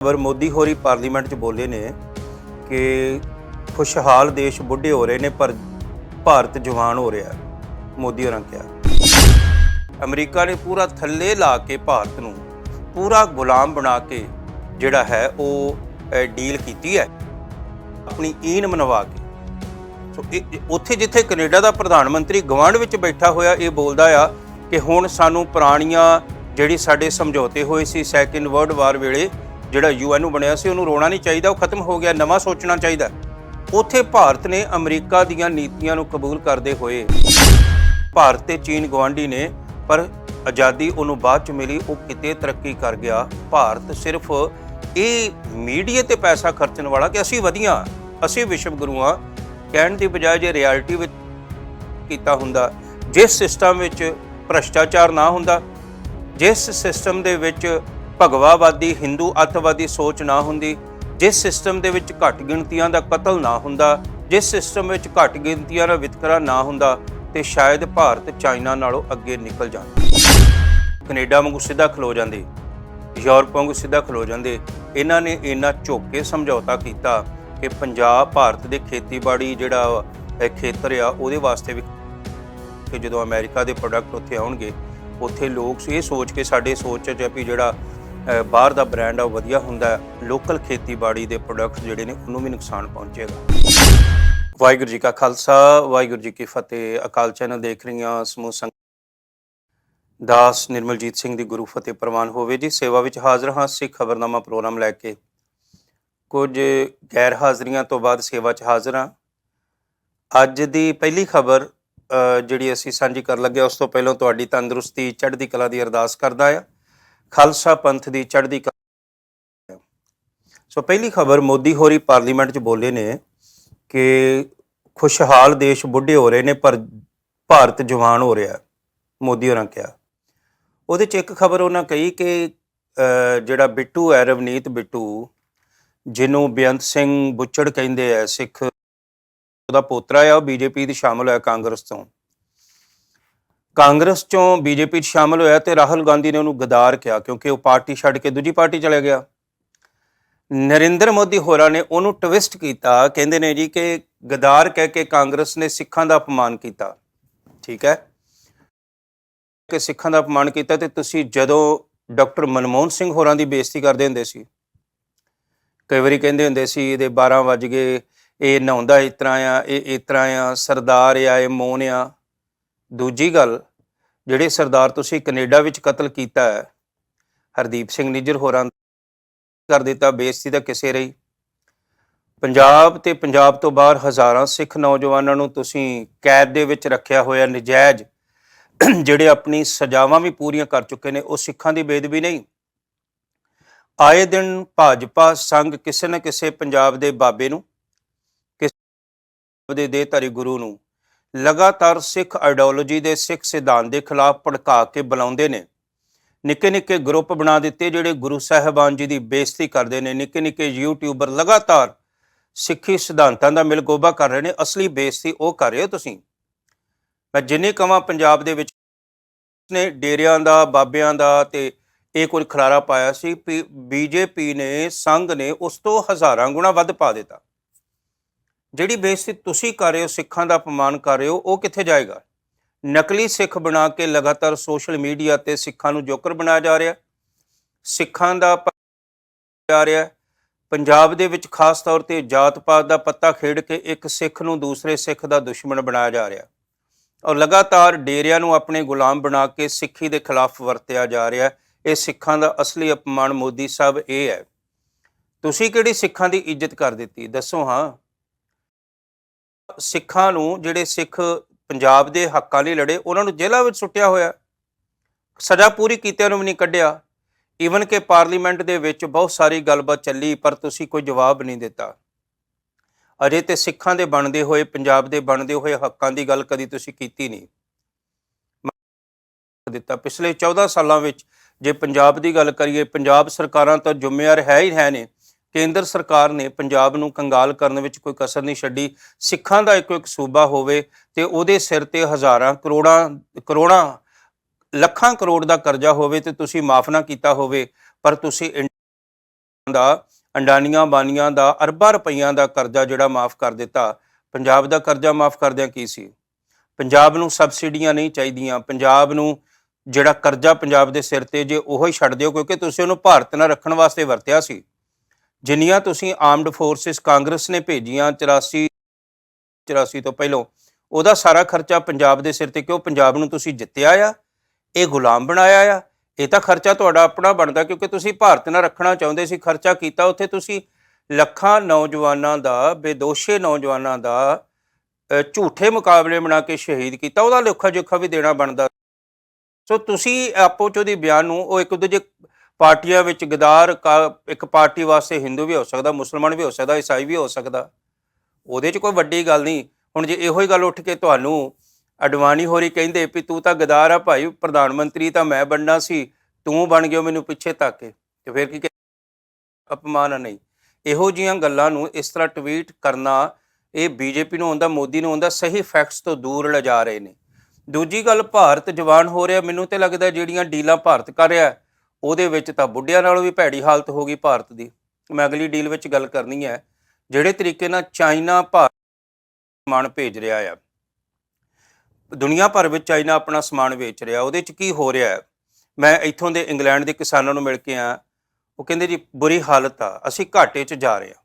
ਖਬਰ ਮੋਦੀ ਹੋਰੀ ਪਾਰਲੀਮੈਂਟ 'ਚ ਬੋਲੇ ਨੇ ਕਿ ਖੁਸ਼ਹਾਲ ਦੇਸ਼ ਬੁੱਢੇ ਹੋ ਰਹੇ ਨੇ, ਪਰ ਭਾਰਤ ਜਵਾਨ ਹੋ ਰਿਹਾ ਮੋਦੀ ਹੋਰਾਂ ਕਿਹਾ। ਅਮਰੀਕਾ ਨੇ ਪੂਰਾ ਥੱਲੇ ਲਾ ਕੇ ਭਾਰਤ ਨੂੰ ਪੂਰਾ ਗੁਲਾਮ ਬਣਾ ਕੇ ਜਿਹੜਾ ਹੈ ਉਹ ਡੀਲ ਕੀਤੀ ਹੈ। ਆਪਣੀ ਈਨ ਮਨਵਾ ਕੇ। ਸੋ ਉੱਥੇ ਜਿੱਥੇ ਕੈਨੇਡਾ ਦਾ ਪ੍ਰਧਾਨ ਮੰਤਰੀ ਗਵਾਂਢ ਵਿੱਚ ਬੈਠਾ ਹੋਇਆ, ਇਹ ਬੋਲਦਾ ਆ ਕਿ ਹੁਣ ਸਾਨੂੰ ਪੁਰਾਣੀਆਂ ਜਿਹੜੀ ਸਾਡੇ ਸਮਝੌਤੇ ਹੋਏ ਸੀ ਸੈਕਿੰਡ ਵਰਲਡ ਵਾਰ ਵੇਲੇ ਜਿਹੜਾ ਯੂਐਨ ਨੂੰ ਬਣਿਆ ਸੀ, ਉਹਨੂੰ ਰੋਣਾ ਨਹੀਂ ਚਾਹੀਦਾ, ਉਹ ਖਤਮ ਹੋ ਗਿਆ, ਨਵਾਂ ਸੋਚਣਾ ਚਾਹੀਦਾ ਉੱਥੇ ਭਾਰਤ ਨੇ ਅਮਰੀਕਾ ਦੀਆਂ ਨੀਤੀਆਂ ਨੂੰ ਕਬੂਲ ਕਰਦੇ ਹੋਏ ਭਾਰਤ ਤੇ ਚੀਨ ਗਵਾਂਢੀ ਨੇ, ਪਰ ਆਜ਼ਾਦੀ ਉਹਨੂੰ ਬਾਅਦ ਚ ਮਿਲੀ, ਉਹ ਕਿਤੇ ਤਰੱਕੀ ਕਰ ਗਿਆ। ਭਾਰਤ ਸਿਰਫ ਇਹ ਮੀਡੀਆ ਤੇ ਪੈਸਾ ਖਰਚਣ ਵਾਲਾ ਕਿ ਅਸੀਂ ਵਧੀਆਂ, ਅਸੀਂ ਵਿਸ਼ਵ ਗੁਰੂ ਹਾਂ ਕਹਿਣ ਦੀ ਬਜਾਏ ਜੇ ਰਿਐਲਿਟੀ ਵਿੱਚ ਕੀਤਾ ਹੁੰਦਾ, ਜਿਸ ਸਿਸਟਮ ਵਿੱਚ ਭ੍ਰਸ਼ਟਾਚਾਰ ਨਾ ਹੁੰਦਾ, ਜਿਸ ਸਿਸਟਮ ਦੇ ਵਿੱਚ ਭਗਵਾਵਾਦੀ, ਹਿੰਦੂ ਅੱਤਵਾਦੀ ਸੋਚ ਨਾ ਹੁੰਦੀ। ਜਿਸ ਸਿਸਟਮ ਦੇ ਵਿੱਚ ਘੱਟ ਗਿਣਤੀਆਂ ਦਾ ਕਤਲ ਨਾ ਹੁੰਦਾ, ਜਿਸ ਸਿਸਟਮ ਵਿੱਚ ਘੱਟ ਗਿਣਤੀਆਂ ਦਾ ਵਿਤਕਰਾ ਨਾ ਹੁੰਦਾ, ਤੇ ਸ਼ਾਇਦ ਭਾਰਤ ਚਾਈਨਾ ਨਾਲੋਂ ਅੱਗੇ ਨਿਕਲ ਜਾਂਦਾ। ਕੈਨੇਡਾ ਵਾਂਗੂ ਸਿੱਧਾ ਖਲੋ ਜਾਂਦੇ, ਯੂਰਪ ਵਾਂਗੂ ਸਿੱਧਾ ਖਲੋ ਜਾਂਦੇ। ਇਹਨਾਂ ਨੇ ਇੰਨਾ ਝੁੱਕ ਕੇ ਸਮਝੌਤਾ ਕੀਤਾ ਕਿ ਪੰਜਾਬ ਭਾਰਤ ਦੇ ਖੇਤੀਬਾੜੀ ਜਿਹੜਾ ਖੇਤਰ ਆ, ਉਹਦੇ ਵਾਸਤੇ ਵੀ ਕਿ ਜਦੋਂ ਅਮਰੀਕਾ ਦੇ ਪ੍ਰੋਡਕਟ ਉੱਥੇ ਆਉਣਗੇ, ਉੱਥੇ ਲੋਕ ਇਹ ਸੋਚ ਕੇ, ਸਾਡੇ ਸੋਚ ਚ ਵੀ ਜਿਹੜਾ ਬਾਹਰ ਦਾ ਬ੍ਰਾਂਡ ਆ, ਉਹ ਵਧੀਆ ਹੁੰਦਾ ਲੋਕਲ ਖੇਤੀਬਾੜੀ ਦੇ ਪ੍ਰੋਡਕਟਸ ਜਿਹੜੇ ਨੇ, ਉਹਨੂੰ ਵੀ ਨੁਕਸਾਨ ਪਹੁੰਚੇਗਾ। ਵਾਹਿਗੁਰੂ ਜੀ ਕਾ ਖਾਲਸਾ, ਵਾਹਿਗੁਰੂ ਜੀ ਕੀ ਫਤਿਹ। ਅਕਾਲ ਚੈਨਲ ਦੇਖ ਰਹੀਆਂ ਸਮੂਹ ਸੰਗ ਦਾਸ ਨਿਰਮਲਜੀਤ ਸਿੰਘ ਦੀ ਗੁਰੂ ਫਤਿਹ ਪ੍ਰਵਾਨ ਹੋਵੇ ਜੀ। ਸੇਵਾ ਵਿੱਚ ਹਾਜ਼ਰ ਹਾਂ ਸਿੱਖ ਖਬਰਨਾਮਾ ਪ੍ਰੋਗਰਾਮ ਲੈ ਕੇ। ਕੁਝ ਗੈਰ ਹਾਜ਼ਰੀਆਂ ਤੋਂ ਬਾਅਦ ਸੇਵਾ 'ਚ ਹਾਜ਼ਰ ਹਾਂ। ਅੱਜ ਦੀ ਪਹਿਲੀ ਖਬਰ ਜਿਹੜੀ ਅਸੀਂ ਸਾਂਝੀ ਕਰਨ ਲੱਗੇ ਉਸ ਤੋਂ ਪਹਿਲਾਂ ਤੁਹਾਡੀ ਤੰਦਰੁਸਤੀ, ਚੜ੍ਹਦੀ ਕਲਾ ਦੀ ਅਰਦਾਸ ਕਰਦਾ ਆ ਖਾਲਸਾ ਪੰਥ ਦੀ ਚੜ੍ਹਦੀ ਸੋ ਪਹਿਲੀ ਖਬਰ ਮੋਦੀ ਹੋਰੀ ਪਾਰਲੀਮੈਂਟ 'ਚ ਬੋਲੇ ਨੇ ਕਿ ਖੁਸ਼ਹਾਲ ਦੇਸ਼ ਬੁੱਢੇ ਹੋ ਰਹੇ ਨੇ, ਪਰ ਭਾਰਤ ਜਵਾਨ ਹੋ ਰਿਹਾ ਮੋਦੀ ਹੋਰਾਂ ਕਿਹਾ। ਉਹਦੇ 'ਚ ਇੱਕ ਖਬਰ ਉਹਨਾਂ ਕਹੀ ਕਿ ਜਿਹੜਾ ਬਿੱਟੂ ਹੈ, ਰਵਨੀਤ ਬਿੱਟੂ, ਜਿਹਨੂੰ ਬੇਅੰਤ ਸਿੰਘ ਬੁੱਚੜ ਕਹਿੰਦੇ ਆ, ਸਿੱਖ ਉਹਦਾ ਪੋਤਰਾ ਆ, ਉਹ ਬੀਜੇਪੀ ਦੀ ਸ਼ਾਮਲ ਹੋਇਆ ਕਾਂਗਰਸ ਤੋਂ। ਕਾਂਗਰਸ ਚੋਂ ਬੀਜੇਪੀ 'ਚ ਸ਼ਾਮਲ ਹੋਇਆ ਤੇ ਰਾਹੁਲ ਗਾਂਧੀ ਨੇ ਉਹਨੂੰ ਗਦਾਰ ਕਿਹਾ ਕਿਉਂਕਿ ਉਹ ਪਾਰਟੀ ਛੱਡ ਕੇ ਦੂਜੀ ਪਾਰਟੀ ਚਲੇ ਗਿਆ। ਨਰਿੰਦਰ ਮੋਦੀ ਹੋਰਾਂ ਨੇ ਉਹਨੂੰ ਟਵਿਸਟ ਕੀਤਾ, ਕਹਿੰਦੇ ਨੇ ਜੀ ਕਿ ਗਦਾਰ ਕਹਿ ਕੇ ਕਾਂਗਰਸ ਨੇ ਸਿੱਖਾਂ ਦਾ ਅਪਮਾਨ ਕੀਤਾ। ਠੀਕ ਹੈ? ਕਿ ਸਿੱਖਾਂ ਦਾ ਅਪਮਾਨ ਕੀਤਾ ਤੇ ਤੁਸੀਂ ਜਦੋਂ ਡਾਕਟਰ ਮਨਮੋਹਨ ਸਿੰਘ ਹੋਰਾਂ ਦੀ ਬੇਇੱਜ਼ਤੀ ਕਰਦੇ ਹੁੰਦੇ ਸੀ, ਕਈ ਵਾਰੀ ਕਹਿੰਦੇ ਹੁੰਦੇ ਸੀ, ਇਹਦੇ 12 ਵਜ ਗਏ, ਇਹ ਨਹਾਉਂਦਾ ਇਸ ਤਰ੍ਹਾਂ ਆ, ਇਹ ਇਸ ਤਰ੍ਹਾਂ ਆ, ਸਰਦਾਰ ਆ, ਇਹ ਮੋਨ ਆ। ਦੂਜੀ ਗੱਲ, ਜਿਹੜੇ ਸਰਦਾਰ ਤੁਸੀਂ ਕੈਨੇਡਾ ਵਿੱਚ ਕਤਲ ਕੀਤਾ ਹੈ, ਹਰਦੀਪ ਸਿੰਘ ਨਿੱਜਰ ਹੋਰਾਂ ਕਰ ਦਿੱਤਾ, ਬੇਇੱਜ਼ਤੀ ਤਾਂ ਕਿਸੇ ਰਹੀ। ਪੰਜਾਬ ਤੇ ਪੰਜਾਬ ਤੋਂ ਬਾਹਰ ਹਜ਼ਾਰਾਂ ਸਿੱਖ ਨੌਜਵਾਨਾਂ ਨੂੰ ਤੁਸੀਂ ਕੈਦ ਦੇ ਵਿੱਚ ਰੱਖਿਆ ਹੋਇਆ ਨਜਾਇਜ਼, ਜਿਹੜੇ ਆਪਣੀ ਸਜ਼ਾਵਾਂ ਵੀ ਪੂਰੀਆਂ ਕਰ ਚੁੱਕੇ ਨੇ, ਉਹ ਸਿੱਖਾਂ ਦੀ ਬੇਦਬੀ ਨਹੀਂ। ਆਏ ਦਿਨ ਭਾਜਪਾ ਸੰਘ ਕਿਸੇ ਨਾ ਕਿਸੇ ਪੰਜਾਬ ਦੇ ਬਾਬੇ ਨੂੰ, ਕਿਸੇ ਦੇ ਦੇਹਧਾਰੀ ਗੁਰੂ ਨੂੰ ਲਗਾਤਾਰ ਸਿੱਖ ਆਈਡੀਓਲੋਜੀ ਦੇ ਸਿੱਖ ਸਿਧਾਂਤ ਦੇ ਖਿਲਾਫ ਭੜਕਾ ਕੇ ਬੁਲਾਉਂਦੇ ਨੇ। ਨਿੱਕੇ ਨਿੱਕੇ ਗਰੁੱਪ ਬਣਾ ਦਿੱਤੇ ਜਿਹੜੇ ਗੁਰੂ ਸਾਹਿਬਾਨ ਜੀ ਦੀ ਬੇਇੱਜ਼ਤੀ ਕਰਦੇ ਨੇ। ਨਿੱਕੇ ਨਿੱਕੇ ਯੂਟਿਊਬਰ ਲਗਾਤਾਰ ਸਿੱਖੀ ਸਿਧਾਂਤਾਂ ਦਾ ਮਿਲਗੋਬਾ ਕਰ ਰਹੇ ਨੇ। ਅਸਲੀ ਬੇਇੱਜ਼ਤੀ ਉਹ ਕਰ ਰਹੇ ਹੋ ਤੁਸੀਂ? ਮੈਂ ਜਿੰਨੇ ਕਵਾਂ ਪੰਜਾਬ ਦੇ ਵਿੱਚ ਨੇ ਡੇਰਿਆਂ ਦਾ, ਬਾਬਿਆਂ ਦਾ ਤੇ ਇਹ ਕੋਈ ਖਲਾਰਾ ਪਾਇਆ ਸੀ ਬੀਜੇਪੀ ਨੇ, ਸੰਘ ਨੇ ਉਸ ਤੋਂ ਹਜ਼ਾਰਾਂ ਗੁਣਾ ਵੱਧ ਪਾ ਦਿੱਤਾ। ਜਿਹੜੀ ਬੇਇੱਜ਼ਤੀ ਤੁਸੀਂ ਕਰ ਰਹੇ ਹੋ, ਸਿੱਖਾਂ ਦਾ ਅਪਮਾਨ ਕਰ ਰਹੇ ਹੋ, ਉਹ ਕਿੱਥੇ ਜਾਏਗਾ? ਨਕਲੀ ਸਿੱਖ ਬਣਾ ਕੇ ਲਗਾਤਾਰ ਸੋਸ਼ਲ ਮੀਡੀਆ ਤੇ ਸਿੱਖਾਂ ਨੂੰ ਜੋਕਰ ਬਣਾਇਆ ਜਾ ਰਿਹਾ। ਸਿੱਖਾਂ ਦਾ ਜਾ ਰਿਹਾ। ਪੰਜਾਬ ਦੇ ਵਿੱਚ ਖਾਸ ਤੌਰ ਤੇ ਜਾਤ ਪਾਤ ਦਾ ਪੱਤਾ ਖੇਡ ਕੇ ਇੱਕ ਸਿੱਖ ਨੂੰ ਦੂਸਰੇ ਸਿੱਖ ਦਾ ਦੁਸ਼ਮਣ ਬਣਾਇਆ ਜਾ ਰਿਹਾ। ਔਰ ਲਗਾਤਾਰ ਡੇਰਿਆਂ ਨੂੰ ਆਪਣੇ ਗੁਲਾਮ ਬਣਾ ਕੇ ਸਿੱਖੀ ਦੇ ਖਿਲਾਫ ਵਰਤਿਆ ਜਾ ਰਿਹਾ। ਇਹ ਸਿੱਖਾਂ ਦਾ ਅਸਲੀ ਅਪਮਾਨ ਮੋਦੀ ਸਾਹਿਬ ਇਹ ਹੈ। ਤੁਸੀਂ ਕਿਹੜੀ ਸਿੱਖਾਂ ਦੀ ਇੱਜ਼ਤ ਕਰ ਦਿੱਤੀ? ਦੱਸੋ ਹਾਂ। ਸਿੱਖਾਂ ਨੂੰ ਜਿਹੜੇ ਸਿੱਖ ਪੰਜਾਬ ਦੇ ਹੱਕਾਂ ਲਈ ਲੜੇ, ਉਹਨਾਂ ਨੂੰ ਜੇਲ੍ਹਾਂ ਵਿੱਚ ਸੁੱਟਿਆ ਹੋਇਆ। ਸਜ਼ਾ ਪੂਰੀ ਕੀਤਿਆਂ ਨੂੰ ਵੀ ਨਹੀਂ ਕੱਢਿਆ। ਈਵਨ ਕਿ ਪਾਰਲੀਮੈਂਟ ਦੇ ਵਿੱਚ ਬਹੁਤ ਸਾਰੀ ਗੱਲਬਾਤ ਚੱਲੀ, ਪਰ ਤੁਸੀਂ ਕੋਈ ਜਵਾਬ ਨਹੀਂ ਦਿੱਤਾ। ਅਜੇ ਤੇ ਸਿੱਖਾਂ ਦੇ ਬਣਦੇ ਹੋਏ, ਪੰਜਾਬ ਦੇ ਬਣਦੇ ਹੋਏ ਹੱਕਾਂ ਦੀ ਗੱਲ ਕਦੀ ਤੁਸੀਂ ਕੀਤੀ ਨਹੀਂ। ਦਿੱਤਾ। ਪਿਛਲੇ 14 ਸਾਲਾਂ ਵਿੱਚ ਜੇ ਪੰਜਾਬ ਦੀ ਗੱਲ ਕਰੀਏ, ਪੰਜਾਬ ਸਰਕਾਰਾਂ ਤਾਂ ਜ਼ਿੰਮੇਵਾਰ ਹੈ ਹੀ ਹੈ ਨੇ। ਕੇਂਦਰ ਸਰਕਾਰ ਨੇ ਪੰਜਾਬ ਨੂੰ ਕੰਗਾਲ ਕਰਨ ਵਿੱਚ ਕੋਈ ਕਸਰ ਨਹੀਂ ਛੱਡੀ। ਸਿੱਖਾਂ ਦਾ ਇੱਕੋ ਇੱਕ ਸੂਬਾ ਹੋਵੇ ਤੇ ਉਹਦੇ ਸਿਰ ਤੇ ਹਜ਼ਾਰਾਂ ਕਰੋੜਾਂ ਕਰੋੜਾਂ, ਲੱਖਾਂ ਕਰੋੜ ਦਾ ਕਰਜ਼ਾ ਹੋਵੇ ਤੇ ਤੁਸੀਂ ਮਾਫ ਨਾ ਕੀਤਾ ਹੋਵੇ, ਪਰ ਤੁਸੀਂ ਦਾ ਅੰਡਾਨੀਆਂ ਬਾਨੀਆਂ ਦਾ ਅਰਬਾਂ ਰੁਪਈਆਂ ਦਾ ਕਰਜ਼ਾ ਜਿਹੜਾ ਮਾਫ ਕਰ ਦਿੱਤਾ। ਪੰਜਾਬ ਦਾ ਕਰਜ਼ਾ ਮਾਫ ਕਰਦਿਆਂ ਕੀ ਸੀ? ਪੰਜਾਬ ਨੂੰ ਸਬਸਿਡੀਆਂ ਨਹੀਂ ਚਾਹੀਦੀਆਂ। ਪੰਜਾਬ ਨੂੰ ਜਿਹੜਾ ਕਰਜ਼ਾ ਪੰਜਾਬ ਦੇ ਸਿਰ ਤੇ ਜੇ ਉਹ ਹੀ ਛੱਡ ਦਿਓ ਕਿਉਂਕਿ ਤੁਸੀਂ ਉਹਨੂੰ ਭਾਰਤ ਨਾਲ ਰੱਖਣ ਵਾਸਤੇ ਵਰਤਿਆ ਸੀ। ਜਿੰਨੀਆਂ ਤੁਸੀਂ ਆਰਮਡ ਫੋਰਸਿਸ ਕਾਂਗਰਸ ਨੇ ਭੇਜੀਆਂ 84 84 ਤੋਂ ਪਹਿਲਾਂ, ਉਹਦਾ ਸਾਰਾ ਖਰਚਾ ਪੰਜਾਬ ਦੇ ਸਿਰ ਤੇ ਕਿਉਂ? ਪੰਜਾਬ ਨੂੰ ਤੁਸੀਂ ਜਿੱਤਿਆ ਆ, ਇਹ ਗੁਲਾਮ ਬਣਾਇਆ ਆ, ਇਹ ਤਾਂ ਖਰਚਾ ਤੁਹਾਡਾ ਆਪਣਾ ਬਣਦਾ ਕਿਉਂਕਿ ਤੁਸੀਂ ਭਾਰਤ ਨਾਲ ਰੱਖਣਾ ਚਾਹੁੰਦੇ ਸੀ, ਖਰਚਾ ਕੀਤਾ, ਉੱਥੇ ਤੁਸੀਂ ਲੱਖਾਂ ਨੌਜਵਾਨਾਂ ਦਾ, ਬੇਦੋਸ਼ੇ ਨੌਜਵਾਨਾਂ ਦਾ ਝੂਠੇ ਮੁਕਾਬਲੇ ਬਣਾ ਕੇ ਸ਼ਹੀਦ ਕੀਤਾ, ਉਹਦਾ ਲੇਖਾ ਜੋਖਾ ਵੀ ਦੇਣਾ ਬਣਦਾ। ਸੋ ਤੁਸੀਂ ਆਪੋ ਚ ਉਹਦੀ ਬਿਆਨ ਨੂੰ, ਉਹ ਇੱਕ ਦੂਜੇ ਪਾਰਟੀਆਂ ਵਿੱਚ ਗਦਾਰ ਕਾ- ਇੱਕ ਪਾਰਟੀ ਵਾਸਤੇ ਹਿੰਦੂ ਵੀ ਹੋ ਸਕਦਾ, ਮੁਸਲਮਾਨ ਵੀ ਹੋ ਸਕਦਾ, ਈਸਾਈ ਵੀ ਹੋ ਸਕਦਾ। ਉਹਦੇ 'ਚ ਕੋਈ ਵੱਡੀ ਗੱਲ ਨਹੀਂ। ਹੁਣ ਜੇ ਇਹੋ ਹੀ ਗੱਲ ਉੱਠ ਕੇ ਤੁਹਾਨੂੰ ਅਡਵਾਨੀ ਹੋਰੀ ਕਹਿੰਦੇ ਵੀ ਤੂੰ ਤਾਂ ਗਦਾਰ ਆ ਭਾਈ, ਪ੍ਰਧਾਨ ਮੰਤਰੀ ਤਾਂ ਮੈਂ ਬਣਨਾ ਸੀ, ਤੂੰ ਬਣ ਗਿਓ ਮੈਨੂੰ ਪਿੱਛੇ ਧੱਕ। ਕੇ ਤੇ ਫਿਰ ਕੀ ਕਹਿ- ਅਪਮਾਨ ਨਹੀਂ। ਇਹੋ ਜੀਆਂ ਗੱਲਾਂ ਨੂੰ ਇਸ ਤਰ੍ਹਾਂ ਟਵੀਟ ਕਰਨਾ, ਇਹ ਬੀਜੇਪੀ ਨੂੰ ਆਉਂਦਾ, ਮੋਦੀ ਨੂੰ ਆਉਂਦਾ, ਸਹੀ ਫੈਕਟਸ ਤੋਂ ਦੂਰ ਲਿਜਾ ਰਹੇ ਨੇ। ਦੂਜੀ ਗੱਲ, ਭਾਰਤ ਜਵਾਨ ਹੋ ਰਿਹਾ, ਮੈਨੂੰ ਤੇ ਲੱਗਦਾ ਜਿਹੜੀਆਂ ਡੀਲਾਂ ਭਾਰਤ ਕਰ ਰਿਹਾ ਉਹਦੇ ਵਿੱਚ ਤਾਂ ਬੁੱਢਿਆਂ ਨਾਲੋਂ ਵੀ ਭੈੜੀ ਹਾਲਤ ਹੋ ਗਈ ਭਾਰਤ ਦੀ। ਮੈਂ ਅਗਲੀ ਡੀਲ ਵਿੱਚ ਗੱਲ ਕਰਨੀ ਹੈ, ਜਿਹੜੇ ਤਰੀਕੇ ਨਾਲ ਚਾਈਨਾ ਭਾਰਤ ਸਮਾਨ ਭੇਜ ਰਿਹਾ ਆ। ਦੁਨੀਆ ਭਰ ਵਿੱਚ ਚਾਈਨਾ ਆਪਣਾ ਸਮਾਨ ਵੇਚ ਰਿਹਾ, ਉਹਦੇ 'ਚ ਕੀ ਹੋ ਰਿਹਾ ਮੈਂ ਇੱਥੋਂ ਦੇ ਇੰਗਲੈਂਡ ਦੇ ਕਿਸਾਨਾਂ ਨੂੰ ਮਿਲ ਕੇ ਆ ਉਹ ਕਹਿੰਦੇ ਜੀ, ਬੁਰੀ ਹਾਲਤ ਆ, ਅਸੀਂ ਘਾਟੇ 'ਚ ਜਾ ਰਹੇ ਹਾਂ।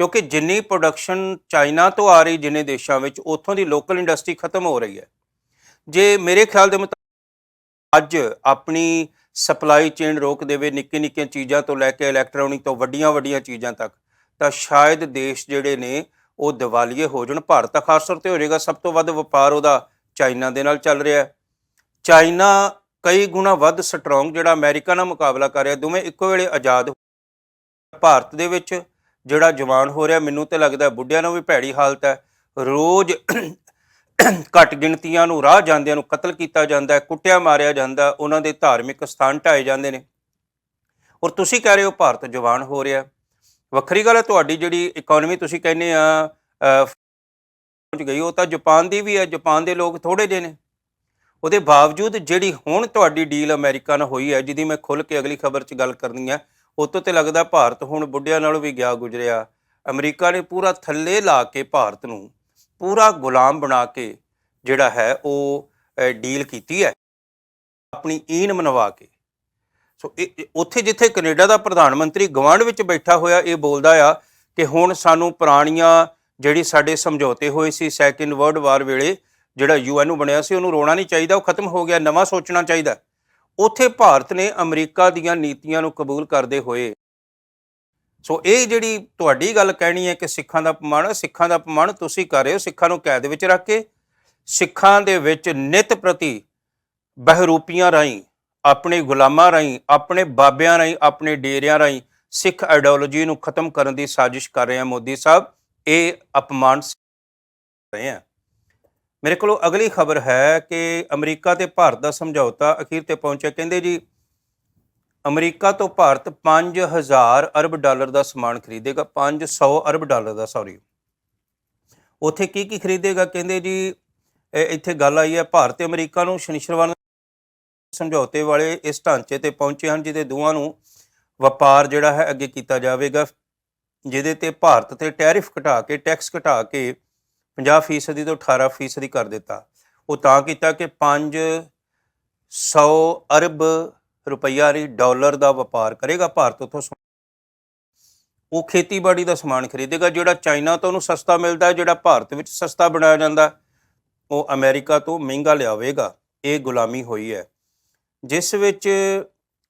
ਕਿਉਂਕਿ ਜਿੰਨੀ ਪ੍ਰੋਡਕਸ਼ਨ ਚਾਈਨਾ ਤੋਂ ਆ ਰਹੀ ਜਿੰਨੇ ਦੇਸ਼ਾਂ ਵਿੱਚ, ਉੱਥੋਂ ਦੀ ਲੋਕਲ ਇੰਡਸਟਰੀ ਖਤਮ ਹੋ ਰਹੀ ਹੈ। ਜੇ ਮੇਰੇ ਖਿਆਲ ਦੇ ਮੁਤਾਬਕ ਅੱਜ ਆਪਣੀ ਸਪਲਾਈ ਚੇਨ ਰੋਕ ਦੇਵੇ, ਨਿੱਕੀ ਨਿੱਕੀਆਂ ਚੀਜ਼ਾਂ ਤੋਂ ਲੈ ਕੇ ਇਲੈਕਟ੍ਰੋਨਿਕ ਤੋਂ ਵੱਡੀਆਂ ਵੱਡੀਆਂ ਚੀਜ਼ਾਂ ਤੱਕ, ਤਾਂ ਸ਼ਾਇਦ ਦੇਸ਼ ਜਿਹੜੇ ਨੇ ਉਹ ਦਿਵਾਲੀਏ ਹੋ ਜਾਣ। ਭਾਰਤ ਤਾਂ ਖਾਸ ਤੌਰ ਤੇ ਹੋ ਜਾਏਗਾ, ਸਭ ਤੋਂ ਵੱਧ ਵਪਾਰ ਉਹਦਾ ਚਾਈਨਾ ਦੇ ਨਾਲ ਚੱਲ ਰਿਹਾ ਹੈ। ਚਾਈਨਾ ਕਈ ਗੁਣਾ ਵੱਧ ਸਟਰੋਂਗ ਜਿਹੜਾ ਅਮਰੀਕਾ ਨਾਲ ਮੁਕਾਬਲਾ ਕਰ ਰਿਹਾ, ਦੋਵੇਂ ਇੱਕੋ ਵੇਲੇ ਆਜ਼ਾਦ ਭਾਰਤ ਦੇ ਵਿੱਚ ਜਿਹੜਾ ਜਵਾਨ ਹੋ ਰਿਹਾ, ਮੈਨੂੰ ਤੇ ਲੱਗਦਾ ਬੁੱਢਿਆਂ ਨੂੰ ਵੀ ਭੈੜੀ ਹਾਲਤ ਹੈ। ਰੋਜ਼ ਘੱਟ ਗਿਣਤੀਆਂ ਨੂੰ, ਰਾਹ ਜਾਂਦਿਆਂ ਨੂੰ ਕਤਲ ਕੀਤਾ ਜਾਂਦਾ ਹੈ, ਕੁੱਟਿਆ ਮਾਰਿਆ ਜਾਂਦਾ ਉਹਨਾਂ ਦੇ ਧਾਰਮਿਕ ਸਥਾਨ ਢਾਏ ਜਾਂਦੇ ਨੇ। ਔਰ ਤੁਸੀਂ ਕਹਿ ਰਹੇ ਹੋ ਭਾਰਤ ਜਵਾਨ ਹੋ ਰਿਹਾ ਵੱਖਰੀ ਗੱਲ ਹੈ, ਤੁਹਾਡੀ ਜਿਹੜੀ ਇਕਨੋਮੀ ਤੁਸੀਂ ਕਹਿੰਦੇ ਆ ਪਹੁੰਚ ਗਈ, ਉਹ ਤਾਂ ਜਾਪਾਨ ਦੀ ਵੀ ਹੈ, ਜਾਪਾਨ ਦੇ ਲੋਕ ਥੋੜੇ ਜਿਹੇ ਨੇ। ਉਹਦੇ ਬਾਵਜੂਦ ਜਿਹੜੀ ਹੁਣ ਤੁਹਾਡੀ ਡੀਲ ਅਮਰੀਕਾ ਨਾਲ ਹੋਈ ਹੈ, ਜਿਹਦੀ ਮੈਂ ਖੁੱਲ ਕੇ ਅਗਲੀ ਖਬਰ 'ਚ ਗੱਲ ਕਰਨੀ ਹੈ ਤੋਂ ਤੇ ਲੱਗਦਾ ਭਾਰਤ ਹੁਣ ਬੁੱਢਿਆਂ ਨਾਲੋਂ ਵੀ ਗਿਆ ਗੁਜਰਿਆ। ਅਮਰੀਕਾ ਨੇ ਪੂਰਾ ਥੱਲੇ ਲਾ ਕੇ ਭਾਰਤ ਨੂੰ ਪੂਰਾ ਗੁਲਾਮ ਬਣਾ ਕੇ ਜਿਹੜਾ ਹੈ ਉਹ ਡੀਲ ਕੀਤੀ ਹੈ। ਆਪਣੀ ਈਨ ਮਨਵਾ ਕੇ। ਸੋ ਇਹ ਉੱਥੇ ਜਿੱਥੇ ਕੈਨੇਡਾ ਦਾ ਪ੍ਰਧਾਨ ਮੰਤਰੀ ਗਵਾਂਢ ਵਿੱਚ ਬੈਠਾ ਹੋਇਆ, ਇਹ ਬੋਲਦਾ ਆ ਕਿ ਹੁਣ ਸਾਨੂੰ ਪੁਰਾਣੀਆਂ ਜਿਹੜੀ ਸਾਡੇ ਸਮਝੌਤੇ ਹੋਏ ਸੀ ਸੈਕਿੰਡ ਵਰਲਡ ਵਾਰ ਵੇਲੇ, ਜਿਹੜਾ ਯੂਐਨ ਨੂੰ ਬਣਿਆ ਸੀ, ਉਹਨੂੰ ਰੋਣਾ ਨਹੀਂ ਚਾਹੀਦਾ, ਉਹ ਖਤਮ ਹੋ ਗਿਆ, ਨਵਾਂ ਸੋਚਣਾ ਚਾਹੀਦਾ। ਉੱਥੇ ਭਾਰਤ ਨੇ ਅਮਰੀਕਾ ਦੀਆਂ ਨੀਤੀਆਂ ਨੂੰ ਕਬੂਲ ਕਰਦੇ ਹੋਏ ਸੋ ਇਹ ਜਿਹੜੀ ਤੁਹਾਡੀ ਗੱਲ ਕਹਿਣੀ ਹੈ ਕਿ ਸਿੱਖਾਂ ਦਾ ਅਪਮਾਨ ਸਿੱਖਾਂ ਦਾ ਅਪਮਾਨ ਤੁਸੀਂ ਕਰ ਰਹੇ ਹੋ, ਸਿੱਖਾਂ ਨੂੰ ਕੈਦ ਵਿੱਚ ਰੱਖ ਕੇ, ਸਿੱਖਾਂ ਦੇ ਵਿੱਚ ਨਿਤ ਪ੍ਰਤੀ ਬਹਿਰੂਪੀਆਂ ਰਾਹੀਂ, ਆਪਣੇ ਗੁਲਾਮਾਂ ਰਾਹੀਂ, ਆਪਣੇ ਬਾਬਿਆਂ ਰਾਹੀਂ, ਆਪਣੇ ਡੇਰਿਆਂ ਰਾਹੀਂ ਸਿੱਖ ਆਈਡੀਓਲੋਜੀ ਨੂੰ ਖਤਮ ਕਰਨ ਦੀ ਸਾਜ਼ਿਸ਼ ਕਰ ਰਹੇ ਆ ਮੋਦੀ ਸਾਹਿਬ। ਇਹ ਅਪਮਾਨ ਰਹੇ ਆ ਮੇਰੇ ਕੋਲ ਅਗਲੀ ਖਬਰ ਹੈ ਕਿ ਅਮਰੀਕਾ ਤੇ ਭਾਰਤ ਦਾ ਸਮਝੌਤਾ ਅਖੀਰ ਤੇ ਪਹੁੰਚਿਆ। ਕਹਿੰਦੇ ਜੀ ਅਮਰੀਕਾ ਤੋਂ ਭਾਰਤ 5000 ਅਰਬ ਡਾਲਰ ਦਾ ਸਮਾਨ ਖਰੀਦੇਗਾ 500 ਅਰਬ ਡਾਲਰ ਦਾ ਸੌਰੀ ਉਥੇ ਕੀ ਕੀ ਖਰੀਦੇਗਾ, ਕਹਿੰਦੇ ਜੀ ਇੱਥੇ ਗੱਲ ਆਈ ਹੈ, ਭਾਰਤ ਤੇ ਅਮਰੀਕਾ ਨੂੰ ਸ਼ਨੀਸ਼ਰਵਾਨ ਸਮਝੌਤੇ ਵਾਲੇ ਇਸ ਢਾਂਚੇ ਤੇ ਪਹੁੰਚੇ ਹਨ, ਜਿਹਦੇ ਦੋਵਾਂ ਨੂੰ ਵਪਾਰ ਜਿਹੜਾ ਹੈ ਅੱਗੇ ਕੀਤਾ ਜਾਵੇਗਾ, ਜਿਹਦੇ ਤੇ ਭਾਰਤ ਤੇ ਟੈਰਿਫ ਘਟਾ ਕੇ, ਟੈਕਸ ਘਟਾ ਕੇ 50% ਤੋਂ 18% ਕਰ ਦਿੱਤਾ। ਉਹ ਤਾਂ ਕੀਤਾ ਕਿ 500 ਅਰਬ ਰੁਪਈਆ ਦੀ ਡਾਲਰ ਦਾ ਵਪਾਰ ਕਰੇਗਾ, ਭਾਰਤ ਉਥੋਂ ਉਹ ਖੇਤੀਬਾੜੀ ਦਾ ਸਮਾਨ ਖਰੀਦੇਗਾ, ਜਿਹੜਾ ਚਾਈਨਾ ਤੋਂ ਉਹਨੂੰ ਸਸਤਾ ਮਿਲਦਾ ਹੈ ਜਿਹੜਾ ਭਾਰਤ ਵਿੱਚ ਸਸਤਾ ਬਣਾਇਆ ਜਾਂਦਾ। ਉਹ ਅਮਰੀਕਾ ਤੋਂ ਮਹਿੰਗਾ ਲਿਆਵੇਗਾ। ਇਹ ਗੁਲਾਮੀ ਹੋਈ ਹੈ। ਜਿਸ ਵਿੱਚ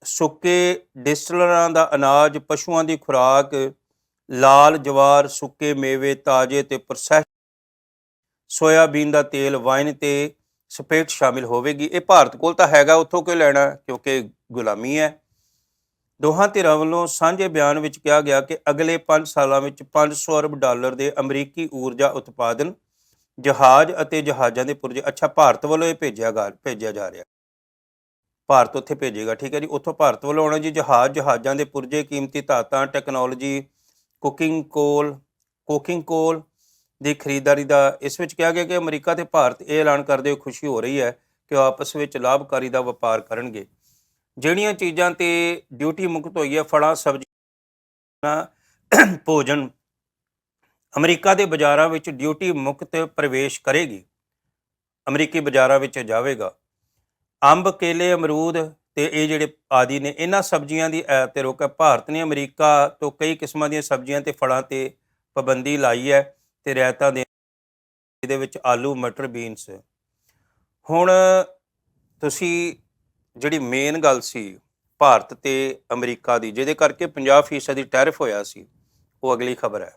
ਸੁੱਕੇ ਡਿਸਟਲਰਾਂ ਦਾ ਅਨਾਜ, ਪਸ਼ੂਆਂ ਦੀ ਖੁਰਾਕ, ਲਾਲ ਜਵਾਰ, ਸੁੱਕੇ ਮੇਵੇ, ਤਾਜ਼ੇ ਤੇ ਪ੍ਰੋਸੈਸ ਸੋਇਆਬੀਨ ਦਾ ਤੇਲ, ਵਾਈਨ ਤੇ ਸਪੇਟ ਸ਼ਾਮਿਲ ਹੋਵੇਗੀ। ਇਹ ਭਾਰਤ ਕੋਲ ਤਾਂ ਹੈਗਾ, ਉੱਥੋਂ ਕਿਉਂ ਲੈਣਾ? ਕਿਉਂਕਿ ਗੁਲਾਮੀ ਹੈ। ਦੋਹਾਂ ਧਿਰਾਂ ਵੱਲੋਂ ਸਾਂਝੇ ਬਿਆਨ ਵਿੱਚ ਕਿਹਾ ਗਿਆ ਕਿ ਅਗਲੇ 5 ਸਾਲਾਂ ਵਿੱਚ 500 ਅਰਬ ਡਾਲਰ ਦੇ ਅਮਰੀਕੀ ਊਰਜਾ ਉਤਪਾਦਨ, ਜਹਾਜ਼ ਅਤੇ ਜਹਾਜ਼ਾਂ ਦੇ ਪੁਰਜੇ, ਅੱਛਾ, ਭਾਰਤ ਵੱਲੋਂ ਇਹ ਭੇਜਿਆ ਗਾ, ਭੇਜਿਆ ਜਾ ਰਿਹਾ। ਭਾਰਤ ਉੱਥੇ ਭੇਜੇਗਾ, ਠੀਕ ਹੈ ਜੀ? ਉੱਥੋਂ ਭਾਰਤ ਵੱਲੋਂ ਆਉਣਾ ਜੀ, ਜਹਾਜ਼, ਜਹਾਜ਼ਾਂ ਦੇ ਪੁਰਜੇ, ਕੀਮਤੀ ਧਾਤਾਂ, ਟੈਕਨੋਲੋਜੀ, ਕੁਕਿੰਗ ਕੋਲ, ਕੋਕਿੰਗ ਕੋਲ ਦੀ ਖਰੀਦਦਾਰੀ ਦਾ, ਇਸ ਵਿੱਚ ਕਿਹਾ ਗਿਆ ਕਿ ਅਮਰੀਕਾ ਤੇ ਭਾਰਤ ਇਹ ਐਲਾਨ ਕਰਦੇ ਹੋਏ ਖੁਸ਼ੀ ਹੋ ਰਹੀ ਹੈ ਕਿ ਉਹ ਆਪਸ ਵਿੱਚ ਲਾਭਕਾਰੀ ਦਾ ਵਪਾਰ ਕਰਨਗੇ। ਜਿਹੜੀਆਂ ਚੀਜ਼ਾਂ ਤੇ ਡਿਊਟੀ ਮੁਕਤ ਹੋਈ ਹੈ, ਫਲਾਂ, ਸਬਜ਼ੀਆਂ, ਭੋਜਨ, ਅਮਰੀਕਾ ਦੇ ਬਾਜ਼ਾਰਾਂ ਵਿੱਚ ਡਿਊਟੀ ਮੁਕਤ ਪ੍ਰਵੇਸ਼ ਕਰੇਗੀ। ਅਮਰੀਕੀ ਬਾਜ਼ਾਰਾਂ ਵਿੱਚ ਜਾਵੇਗਾ। ਅੰਬ, ਕੇਲੇ, ਅਮਰੂਦ ਤੇ ਇਹ ਜਿਹੜੇ ਆਦਿ ਨੇ, ਇਹਨਾਂ ਸਬਜ਼ੀਆਂ ਦੀ ਐ ਤੇ ਰੋਕ ਹੈ ਭਾਰਤ ਨੇ ਅਮਰੀਕਾ ਤੋਂ ਕਈ ਕਿਸਮਾਂ ਦੀਆਂ ਸਬਜ਼ੀਆਂ ਤੇ ਫਲਾਂ ਤੇ ਪਾਬੰਦੀ ਲਾਈ ਹੈ। ਤੇ ਰਿਆਇਤਾਂ ਦੇ ਇਹਦੇ ਵਿੱਚ ਆਲੂ, ਮਟਰ ਬੀਨਸ ਹੁਣ ਤੁਸੀਂ ਜਿਹੜੀ ਮੇਨ ਗੱਲ ਸੀ ਭਾਰਤ ਤੇ ਅਮਰੀਕਾ ਦੀ, ਜਿਹਦੇ ਕਰਕੇ 50% ਦੀ ਟੈਰਿਫ ਹੋਇਆ ਸੀ, ਉਹ ਅਗਲੀ ਖਬਰ ਹੈ।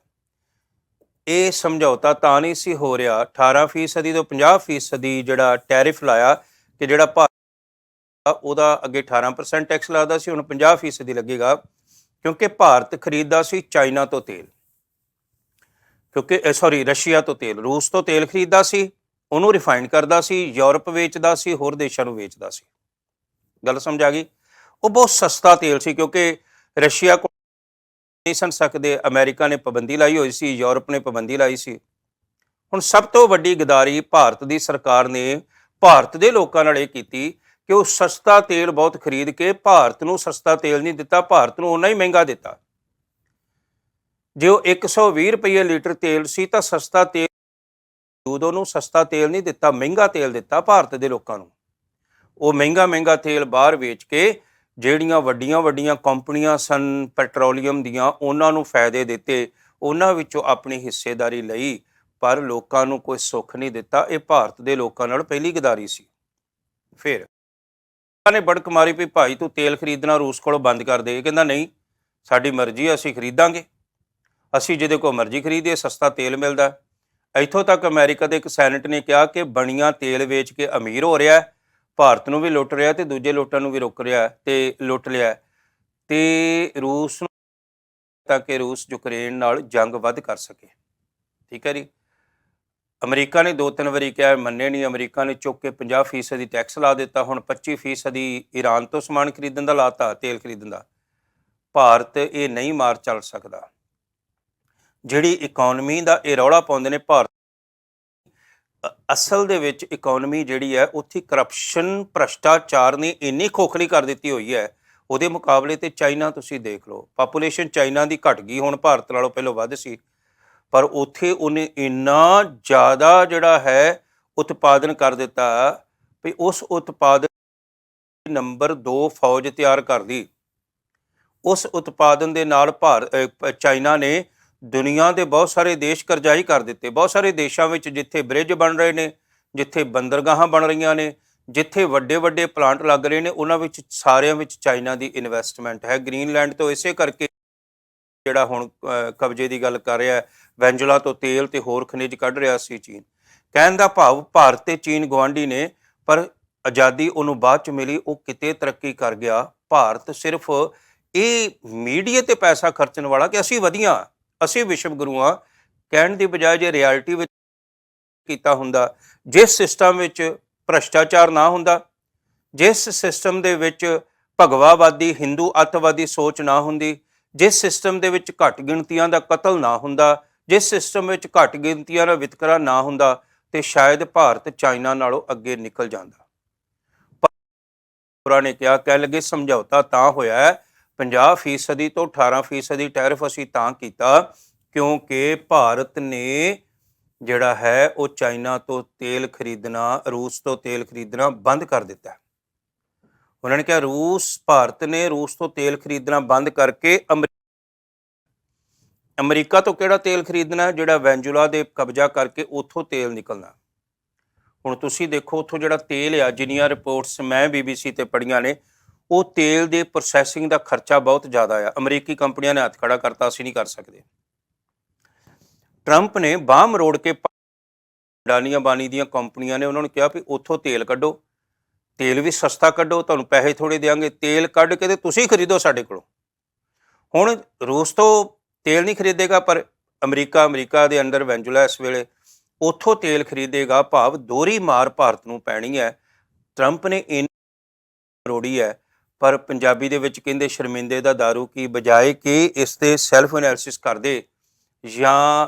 ਇਹ ਸਮਝੌਤਾ ਤਾਂ ਨਹੀਂ ਸੀ ਹੋ ਰਿਹਾ 18% ਦੀ ਤੋਂ 50% ਦੀ ਜਿਹੜਾ ਟੈਰਿਫ ਲਾਇਆ ਕਿ ਜਿਹੜਾ ਭਾਰਤ ਉਹਦਾ ਅੱਗੇ 18% ਟੈਕਸ ਲੱਗਦਾ ਸੀ, ਹੁਣ 50% ਦੀ ਲੱਗੇਗਾ, ਕਿਉਂਕਿ ਭਾਰਤ ਖਰੀਦਦਾ ਸੀ ਚਾਈਨਾ ਤੋਂ ਤੇਲ। ਕਿਉਂਕਿ ਸੌਰੀ ਰਸ਼ੀਆ ਤੋਂ ਤੇਲ, ਰੂਸ ਤੋਂ ਤੇਲ ਖਰੀਦਦਾ ਸੀ, ਉਹਨੂੰ ਰਿਫਾਈਨ ਕਰਦਾ ਸੀ, ਯੂਰਪ ਵੇਚਦਾ ਸੀ, ਹੋਰ ਦੇਸ਼ਾਂ ਨੂੰ ਵੇਚਦਾ ਸੀ। ਗੱਲ ਸਮਝ ਆ ਗਈ? ਉਹ ਬਹੁਤ ਸਸਤਾ ਤੇਲ ਸੀ, ਕਿਉਂਕਿ ਰਸ਼ੀਆ ਕੋਲ ਨਹੀਂ ਸਨ ਸਕਦੇ, ਅਮਰੀਕਾ ਨੇ ਪਾਬੰਦੀ ਲਾਈ ਹੋਈ ਸੀ, ਯੂਰਪ ਨੇ ਪਾਬੰਦੀ ਲਾਈ ਸੀ। ਹੁਣ ਸਭ ਤੋਂ ਵੱਡੀ ਗਦਾਰੀ ਭਾਰਤ ਦੀ ਸਰਕਾਰ ਨੇ ਭਾਰਤ ਦੇ ਲੋਕਾਂ ਨਾਲ ਇਹ ਕੀਤੀ ਕਿ ਉਹ ਸਸਤਾ ਤੇਲ ਬਹੁਤ ਖਰੀਦ ਕੇ ਭਾਰਤ ਨੂੰ ਸਸਤਾ ਤੇਲ ਨਹੀਂ ਦਿੱਤਾ, ਭਾਰਤ ਨੂੰ ਉਨਾ ਹੀ ਮਹਿੰਗਾ ਦਿੱਤਾ। ਜੇ ਉਹ 120 ਰੁਪਏ ਲੀਟਰ ਤੇਲ ਸੀ ਤਾਂ ਸਸਤਾ ਤੇਲ ਉਦੋਂ ਨੂੰ ਸਸਤਾ ਤੇਲ ਨਹੀਂ ਦਿੱਤਾ, ਮਹਿੰਗਾ ਤੇਲ ਦਿੱਤਾ ਭਾਰਤ ਦੇ ਲੋਕਾਂ ਨੂੰ। ਉਹ ਮਹਿੰਗਾ ਮਹਿੰਗਾ ਤੇਲ ਬਾਹਰ ਵੇਚ ਕੇ ਜਿਹੜੀਆਂ ਵੱਡੀਆਂ ਵੱਡੀਆਂ ਕੰਪਨੀਆਂ ਸਨ, ਪੈਟਰੋਲੀਅਮ ਦੀਆਂ, ਉਹਨਾਂ ਨੂੰ ਫਾਇਦੇ ਦਿੱਤੇ। ਉਹਨਾਂ ਵਿੱਚੋਂ ਆਪਣੀ ਹਿੱਸੇਦਾਰੀ ਲਈ ਪਰ ਲੋਕਾਂ ਨੂੰ ਕੋਈ ਸੁੱਖ ਨਹੀਂ ਦਿੱਤਾ। ਇਹ ਭਾਰਤ ਦੇ ਲੋਕਾਂ ਨਾਲ ਪਹਿਲੀ ਗਦਾਰੀ ਸੀ। ਫਿਰ ਉਹਨਾਂ ਨੇ ਬੜਕ ਮਾਰੀ ਵੀ ਭਾਈ ਤੂੰ ਤੇਲ ਖਰੀਦਣਾ ਰੂਸ ਕੋਲੋਂ ਬੰਦ ਕਰ ਦੇ। ਕਹਿੰਦਾ, ਨਹੀਂ, ਸਾਡੀ ਮਰਜ਼ੀ ਅਸੀਂ ਖਰੀਦਾਂਗੇ। ਅਸੀਂ ਜਿਹਦੇ ਕੋਲ ਮਰਜ਼ੀ ਖਰੀਦੀਏ, ਸਸਤਾ ਤੇਲ ਮਿਲਦਾ ਇੱਥੋਂ ਤੱਕ ਅਮਰੀਕਾ ਦੇ ਇੱਕ ਸੈਨੇਟ ਨੇ ਕਿਹਾ ਕਿ ਬਣੀਆਂ ਤੇਲ ਵੇਚ ਕੇ ਅਮੀਰ ਹੋ ਰਿਹਾ ਹੈ, ਭਾਰਤ ਨੂੰ ਵੀ ਲੁੱਟ ਰਿਹਾ ਤੇ ਦੂਜੇ ਲੋਟਾਂ ਨੂੰ ਵੀ ਰੁਕ ਰਿਹਾ ਹੈ ਤੇ ਲੁੱਟ ਲਿਆ ਹੈ। ਤੇ ਰੂਸ ਨੂੰ ਤਾਂ ਕਿ ਰੂਸ ਯੂਕਰੇਨ ਨਾਲ ਜੰਗ ਵੱਧ ਕਰ ਸਕੇ। ਠੀਕ ਹੈ ਜੀ। ਅਮਰੀਕਾ ਨੇ ਦੋ ਤਿੰਨ ਵਾਰੀ ਕਿਹਾ, ਮੰਨੇ ਨਹੀਂ, ਅਮਰੀਕਾ ਨੇ ਚੁੱਕ ਕੇ 50% ਦੀ ਟੈਕਸ ਲਾ ਦਿੱਤਾ, ਹੁਣ 25% ਦੀ ਈਰਾਨ ਤੋਂ ਸਮਾਨ ਖਰੀਦਣ ਦਾ ਲਾਤਾ, ਤੇਲ ਖਰੀਦਣ ਦਾ। ਭਾਰਤ ਇਹ ਨਹੀਂ ਮਾਰ ਚੱਲ ਸਕਦਾ। ਜਿਹੜੀ ਇਕਨੋਮੀ ਦਾ ਇਹ ਰੌਲਾ ਪਾਉਂਦੇ ਨੇ ਭਾਰਤ ਅਸਲ ਦੇ ਵਿੱਚ ਇਕਨੋਮੀ ਜਿਹੜੀ ਹੈ, ਉੱਥੇ ਕਰਪਸ਼ਨ ਭ੍ਰਸ਼ਟਾਚਾਰ ਨੇ ਇੰਨੀ ਖੋਖਲੀ ਕਰ ਦਿੱਤੀ ਹੋਈ ਹੈ, ਉਹਦੇ ਮੁਕਾਬਲੇ ਤੇ ਚਾਈਨਾ ਤੁਸੀਂ ਦੇਖ ਲਓ ਪਾਪੂਲੇਸ਼ਨ ਚਾਈਨਾ ਦੀ ਘਟ ਗਈ, ਹੁਣ ਭਾਰਤ ਨਾਲੋਂ ਪਹਿਲਾਂ ਵੱਧ ਸੀ, ਪਰ ਉੱਥੇ ਉਹਨੇ ਇੰਨਾ ਜ਼ਿਆਦਾ ਜਿਹੜਾ ਹੈ, ਉਤਪਾਦਨ ਕਰ ਦਿੱਤਾ ਵੀ ਉਸ ਉਤਪਾਦਨ ਨੰਬਰ 2 ਫੌਜ ਤਿਆਰ ਕਰਦੀ, ਉਸ ਉਤਪਾਦਨ ਦੇ ਨਾਲ ਭਾਰਤ ਚਾਈਨਾ ਨੇ ਦੁਨੀਆ ਦੇ ਬਹੁਤ ਸਾਰੇ ਦੇਸ਼ ਕਰਜ਼ਾਈ ਕਰ ਦਿੱਤੇ। ਬਹੁਤ ਸਾਰੇ ਦੇਸ਼ਾਂ ਵਿੱਚ ਜਿੱਥੇ ਬ੍ਰਿਜ ਬਣ ਰਹੇ ਨੇ, ਜਿੱਥੇ ਬੰਦਰਗਾਹਾਂ ਬਣ ਰਹੀਆਂ ਨੇ, ਜਿੱਥੇ ਵੱਡੇ ਵੱਡੇ ਪਲਾਂਟ ਲੱਗ ਰਹੇ ਨੇ, ਉਹਨਾਂ ਵਿੱਚ ਸਾਰਿਆਂ ਵਿੱਚ ਚਾਈਨਾ ਦੀ ਇਨਵੈਸਟਮੈਂਟ ਹੈ। ਗ੍ਰੀਨਲੈਂਡ ਤੋਂ ਇਸੇ ਕਰਕੇ ਜਿਹੜਾ ਹੁਣ ਕਬਜ਼ੇ ਦੀ ਗੱਲ ਕਰ ਰਿਹਾ ਵੈਂਜੁਲਾ ਤੋਂ ਤੇਲ ਤੇ ਹੋਰ ਖਣਿਜ ਕੱਢ ਰਿਹਾ ਸੀ ਚੀਨ। ਕਹਿਣ ਦਾ ਭਾਵ ਭਾਰਤ ਤੇ ਚੀਨ ਗਵਾਂਢੀ ਨੇ, ਪਰ ਆਜ਼ਾਦੀ ਉਹਨੂੰ ਬਾਅਦ ਚ ਮਿਲੀ, ਉਹ ਕਿਤੇ ਤਰੱਕੀ ਕਰ ਗਿਆ। ਭਾਰਤ ਸਿਰਫ ਇਹ ਮੀਡੀਆ ਤੇ ਪੈਸਾ ਖਰਚਣ ਵਾਲਾ ਕਿ ਅਸੀਂ ਵਧੀਆ। ਅਸੀਂ ਵਿਸ਼ਵ ਗੁਰੂ ਹਾਂ ਕਹਿਣ ਦੀ ਬਜਾਏ ਜੇ ਰਿਐਲਿਟੀ ਵਿੱਚ ਕੀਤਾ ਹੁੰਦਾ, ਜਿਸ ਸਿਸਟਮ ਵਿੱਚ ਭ੍ਰਸ਼ਟਾਚਾਰ ਨਾ ਹੁੰਦਾ, ਜਿਸ ਸਿਸਟਮ ਦੇ ਵਿੱਚ ਭਗਵਾਵਾਦੀ, ਹਿੰਦੂ ਅੱਤਵਾਦੀ ਸੋਚ ਨਾ ਹੁੰਦੀ, ਜਿਸ ਸਿਸਟਮ ਦੇ ਵਿੱਚ ਘੱਟ ਗਿਣਤੀਆਂ ਦਾ ਕਤਲ ਨਾ ਹੁੰਦਾ, ਜਿਸ ਸਿਸਟਮ ਵਿੱਚ ਘੱਟ ਗਿਣਤੀਆਂ ਦਾ ਵਿਤਕਰਾ ਨਾ ਹੁੰਦਾ, ਤੇ ਸ਼ਾਇਦ ਭਾਰਤ ਚਾਈਨਾ ਨਾਲੋਂ ਅੱਗੇ ਨਿਕਲ ਜਾਂਦਾ। ਪੁਰਾ ਨੇ ਕਿਹਾ ਕਹਿ ਲੱਗੇ, ਸਮਝੌਤਾ ਤਾਂ ਹੋਇਆ ਹੈ 50% ਤੋਂ 18% ਦੀ ਟੈਰਿਫ ਅਸੀਂ ਤਾਂ ਕੀਤਾ ਕਿਉਂਕਿ ਭਾਰਤ ਨੇ ਜਿਹੜਾ ਹੈ ਉਹ ਚਾਈਨਾ ਤੋਂ ਤੇਲ ਖਰੀਦਣਾ, ਰੂਸ ਤੋਂ ਤੇਲ ਖਰੀਦਣਾ ਬੰਦ ਕਰ ਦਿੱਤਾ। ਉਹਨਾਂ ਨੇ ਕਿਹਾ, ਰੂਸ, ਭਾਰਤ ਨੇ ਰੂਸ ਤੋਂ ਤੇਲ ਖਰੀਦਣਾ ਬੰਦ ਕਰਕੇ ਅਮਰੀ- ਅਮਰੀਕਾ ਤੋਂ ਕਿਹੜਾ ਤੇਲ ਖਰੀਦਣਾ? ਜਿਹੜਾ ਵੈਂਜੂਲਾ ਦੇ ਕਬਜ਼ਾ ਕਰਕੇ ਉੱਥੋਂ ਤੇਲ ਨਿਕਲਣਾ। ਹੁਣ ਤੁਸੀਂ ਦੇਖੋ, ਉੱਥੋਂ ਜਿਹੜਾ ਤੇਲ ਆ, ਜਿੰਨੀਆਂ ਰਿਪੋਰਟਸ ਮੈਂ ਬੀਬੀਸੀ ਤੇ ਪੜੀਆਂ ਨੇ ਉਹ ਤੇਲ ਦੇ ਪ੍ਰੋਸੈਸਿੰਗ ਦਾ ਖਰਚਾ ਬਹੁਤ ਜ਼ਿਆਦਾ ਆ। ਅਮਰੀਕੀ ਕੰਪਨੀਆਂ ਨੇ ਹੱਥ ਖੜਾ ਕਰਤਾ, ਅਸੀਂ ਨਹੀਂ ਕਰ ਸਕਦੇ। ਟਰੰਪ ਨੇ ਬਾਹ ਮਰੋੜ ਕੇ ਡਾਨੀਆਂ ਬਾਨੀ ਦੀਆਂ ਕੰਪਨੀਆਂ ਨੇ ਉਹਨਾਂ ਨੂੰ ਕਿਹਾ ਵੀ ਉੱਥੋਂ ਤੇਲ ਕੱਢੋ। ਤੇਲ ਵੀ ਸਸਤਾ ਕੱਢੋ, ਤੁਹਾਨੂੰ ਪੈਸੇ ਥੋੜੇ ਦੇਾਂਗੇ ਤੇਲ ਕੱਢ ਕੇ ਤੇ ਤੁਸੀਂ ਖਰੀਦੋ ਸਾਡੇ ਕੋਲੋਂ। ਹੁਣ ਰੂਸ ਤੋਂ ਤੇਲ ਨਹੀਂ ਖਰੀਦੇਗਾ, ਪਰ ਅਮਰੀਕਾ ਅਮਰੀਕਾ ਦੇ ਅੰਦਰ ਵੈਂਜੂਲਾ ਇਸ ਵੇਲੇ ਉੱਥੋਂ ਤੇਲ ਖਰੀਦੇਗਾ। ਭਾਵ ਦੋਹਰੀ ਮਾਰ ਭਾਰਤ ਨੂੰ ਪੈਣੀ ਹੈ। ਟਰੰਪ ਨੇ ਇੰਨੀ ਰੋੜੀ ਹੈ ਪਰ ਪੰਜਾਬੀ ਦੇ ਵਿੱਚ ਕਹਿੰਦੇ ਸ਼ਰਮਿੰਦੇ ਦਾ दारू ਕੀ ਬਜਾਏ ਕਿ ਇਸ ਤੇ ਸੈਲਫ ਐਨਾਲਿਸਿਸ ਕਰਦੇ ਜਾਂ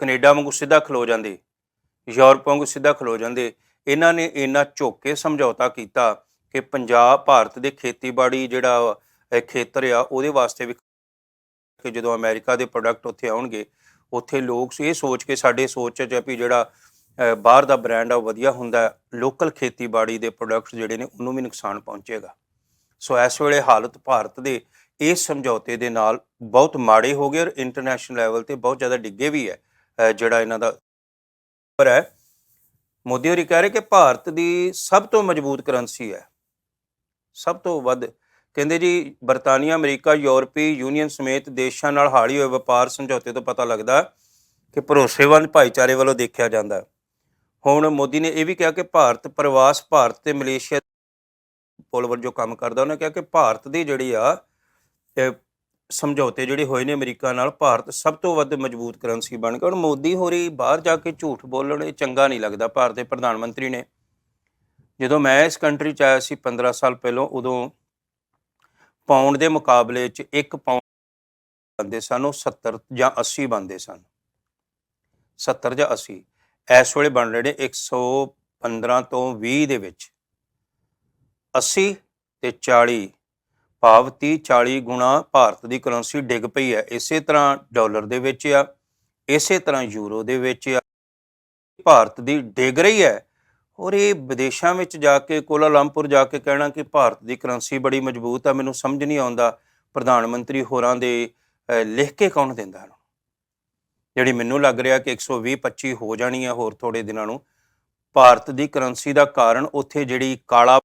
ਕੈਨੇਡਾ ਵਾਂਗੂ ਸਿੱਧਾ ਖਲੋ ਜਾਂਦੇ, ਯੂਰਪ ਵਾਂਗੂ ਸਿੱਧਾ ਖਲੋ ਜਾਂਦੇ। ਇਹਨਾਂ ਨੇ ਇੰਨਾ ਝੁੱਕ ਕੇ ਸਮਝੌਤਾ ਕੀਤਾ ਕਿ ਪੰਜਾਬ ਭਾਰਤ ਦੇ ਖੇਤੀਬਾੜੀ ਜਿਹੜਾ ਖੇਤਰ ਆ, ਉਹਦੇ ਵਾਸਤੇ ਵੀ ਕਿ ਜਦੋਂ ਅਮਰੀਕਾ ਦੇ ਪ੍ਰੋਡਕਟ ਉੱਥੇ ਆਉਣਗੇ, ਉੱਥੇ ਲੋਕ ਇਹ ਸੋਚ ਕੇ ਸਾਡੇ ਸੋਚ 'ਚ ਵੀ ਜਿਹੜਾ ਬਾਹਰ ਦਾ ਬ੍ਰਾਂਡ ਆ, ਉਹ ਵਧੀਆ ਹੁੰਦਾ। ਲੋਕਲ ਖੇਤੀਬਾੜੀ ਦੇ ਪ੍ਰੋਡਕਟਸ ਜਿਹੜੇ ਨੇ, ਉਹਨੂੰ ਵੀ ਨੁਕਸਾਨ ਪਹੁੰਚੇਗਾ। ਸੋ ਇਸ ਵੇਲੇ ਹਾਲਤ ਭਾਰਤ ਦੇ ਇਸ ਸਮਝੌਤੇ ਦੇ ਨਾਲ ਬਹੁਤ ਮਾੜੇ ਹੋ ਗਏ ਔਰ ਇੰਟਰਨੈਸ਼ਨਲ ਲੈਵਲ ਤੇ ਬਹੁਤ ਜ਼ਿਆਦਾ ਡਿੱਗੇ ਵੀ ਹੈ ਜਿਹੜਾ ਇਹਨਾਂ ਦਾ ਪਰ ਹੈ। ਮੋਦੀ ਹੋਰੀ ਕਹਿ ਰਹੇ ਕਿ ਭਾਰਤ ਦੀ ਸਭ ਤੋਂ ਮਜ਼ਬੂਤ ਕਰੰਸੀ ਹੈ, ਸਭ ਤੋਂ ਵੱਧ। ਕਹਿੰਦੇ ਜੀ, ਬਰਤਾਨੀਆ, ਅਮਰੀਕਾ, ਯੂਰਪੀ ਯੂਨੀਅਨ ਸਮੇਤ ਦੇਸ਼ਾਂ ਨਾਲ ਹਾਲ ਹੀ ਹੋਏ ਵਪਾਰ ਸਮਝੌਤੇ ਤੋਂ ਪਤਾ ਲੱਗਦਾ ਕਿ ਭਰੋਸੇਵੰਦ ਭਾਈਚਾਰੇ ਵੱਲੋਂ ਦੇਖਿਆ ਜਾਂਦਾ ਹੁਣ ਮੋਦੀ ਨੇ ਇਹ ਵੀ ਕਿਹਾ ਕਿ ਭਾਰਤ, ਪ੍ਰਵਾਸ ਭਾਰਤ ਤੇ ਮਲੇਸ਼ੀਆ ਪੁਲ ਵਜੋਂ ਕੰਮ ਕਰਦਾ, ਉਹਨੇ ਕਿਹਾ ਕਿ ਭਾਰਤ ਦੀ ਜਿਹੜੀ ਆ ਸਮਝੌਤੇ ਜਿਹੜੇ ਹੋਏ ਨੇ ਅਮਰੀਕਾ ਨਾਲ, ਭਾਰਤ ਸਭ ਤੋਂ ਵੱਧ ਮਜ਼ਬੂਤ ਕਰੰਸੀ ਬਣ ਗਿਆ ਹੁਣ ਮੋਦੀ ਹੋਰੀ ਬਾਹਰ ਜਾ ਕੇ ਝੂਠ ਬੋਲਣ, ਇਹ ਚੰਗਾ ਨਹੀਂ ਲੱਗਦਾ, ਭਾਰਤ ਦੇ ਪ੍ਰਧਾਨ ਮੰਤਰੀ ਨੇ। ਜਦੋਂ ਮੈਂ ਇਸ ਕੰਟਰੀ ਚ ਆਇਆ ਸੀ 15 ਸਾਲ ਪਹਿਲਾਂ, ਉਦੋਂ ਪਾਉਂਡ ਦੇ ਮੁਕਾਬਲੇ ਚ 1 ਪਾਉਂਡ ਬੰਦੇ ਸਨ, ਉਹ 70 ਜਾਂ 80 ਬੰਦੇ ਸਨ। 70 ਜਾਂ 80 ਇਸ ਵੇਲੇ ਬਣ ਰਹੇ ਨੇ 115 ਤੋਂ 20 ਦੇ ਵਿੱਚ। 80 ਤੇ 40 ਭਾਵ 30 40 ਗੁਣਾ ਭਾਰਤ ਦੀ ਕਰੰਸੀ ਡਿੱਗ ਪਈ ਹੈ। ਇਸੇ ਤਰ੍ਹਾਂ ਡਾਲਰ ਦੇ ਵਿੱਚ ਆ, ਇਸੇ ਤਰ੍ਹਾਂ ਯੂਰੋ ਦੇ ਵਿੱਚ ਆ। ਭਾਰਤ ਦੀ ਡਿੱਗ ਰਹੀ ਹੈ ਔਰ ਇਹ ਵਿਦੇਸ਼ਾਂ ਵਿੱਚ ਜਾ ਕੇ, ਕੋਲਾਲੰਪੁਰ ਜਾ ਕੇ ਕਹਿਣਾ ਕਿ ਭਾਰਤ ਦੀ ਕਰੰਸੀ ਬੜੀ ਮਜ਼ਬੂਤ ਆ, ਮੈਨੂੰ ਸਮਝ ਨਹੀਂ ਆਉਂਦਾ ਪ੍ਰਧਾਨ ਮੰਤਰੀ ਹੋਰਾਂ ਦੇ ਲਿਖ ਕੇ ਕੌਣ ਦਿੰਦਾ ਜਿਹੜੀ ਮੈਨੂੰ ਲੱਗ ਰਿਹਾ ਕਿ 120 25 ਹੋ ਜਾਣੀ ਹੈ ਹੋਰ ਥੋੜੇ ਦਿਨਾਂ ਨੂੰ। ਭਾਰਤ ਦੀ ਕਰੰਸੀ ਦਾ ਕਾਰਨ ਉੱਥੇ ਜਿਹੜੀ ਕਾਲਾ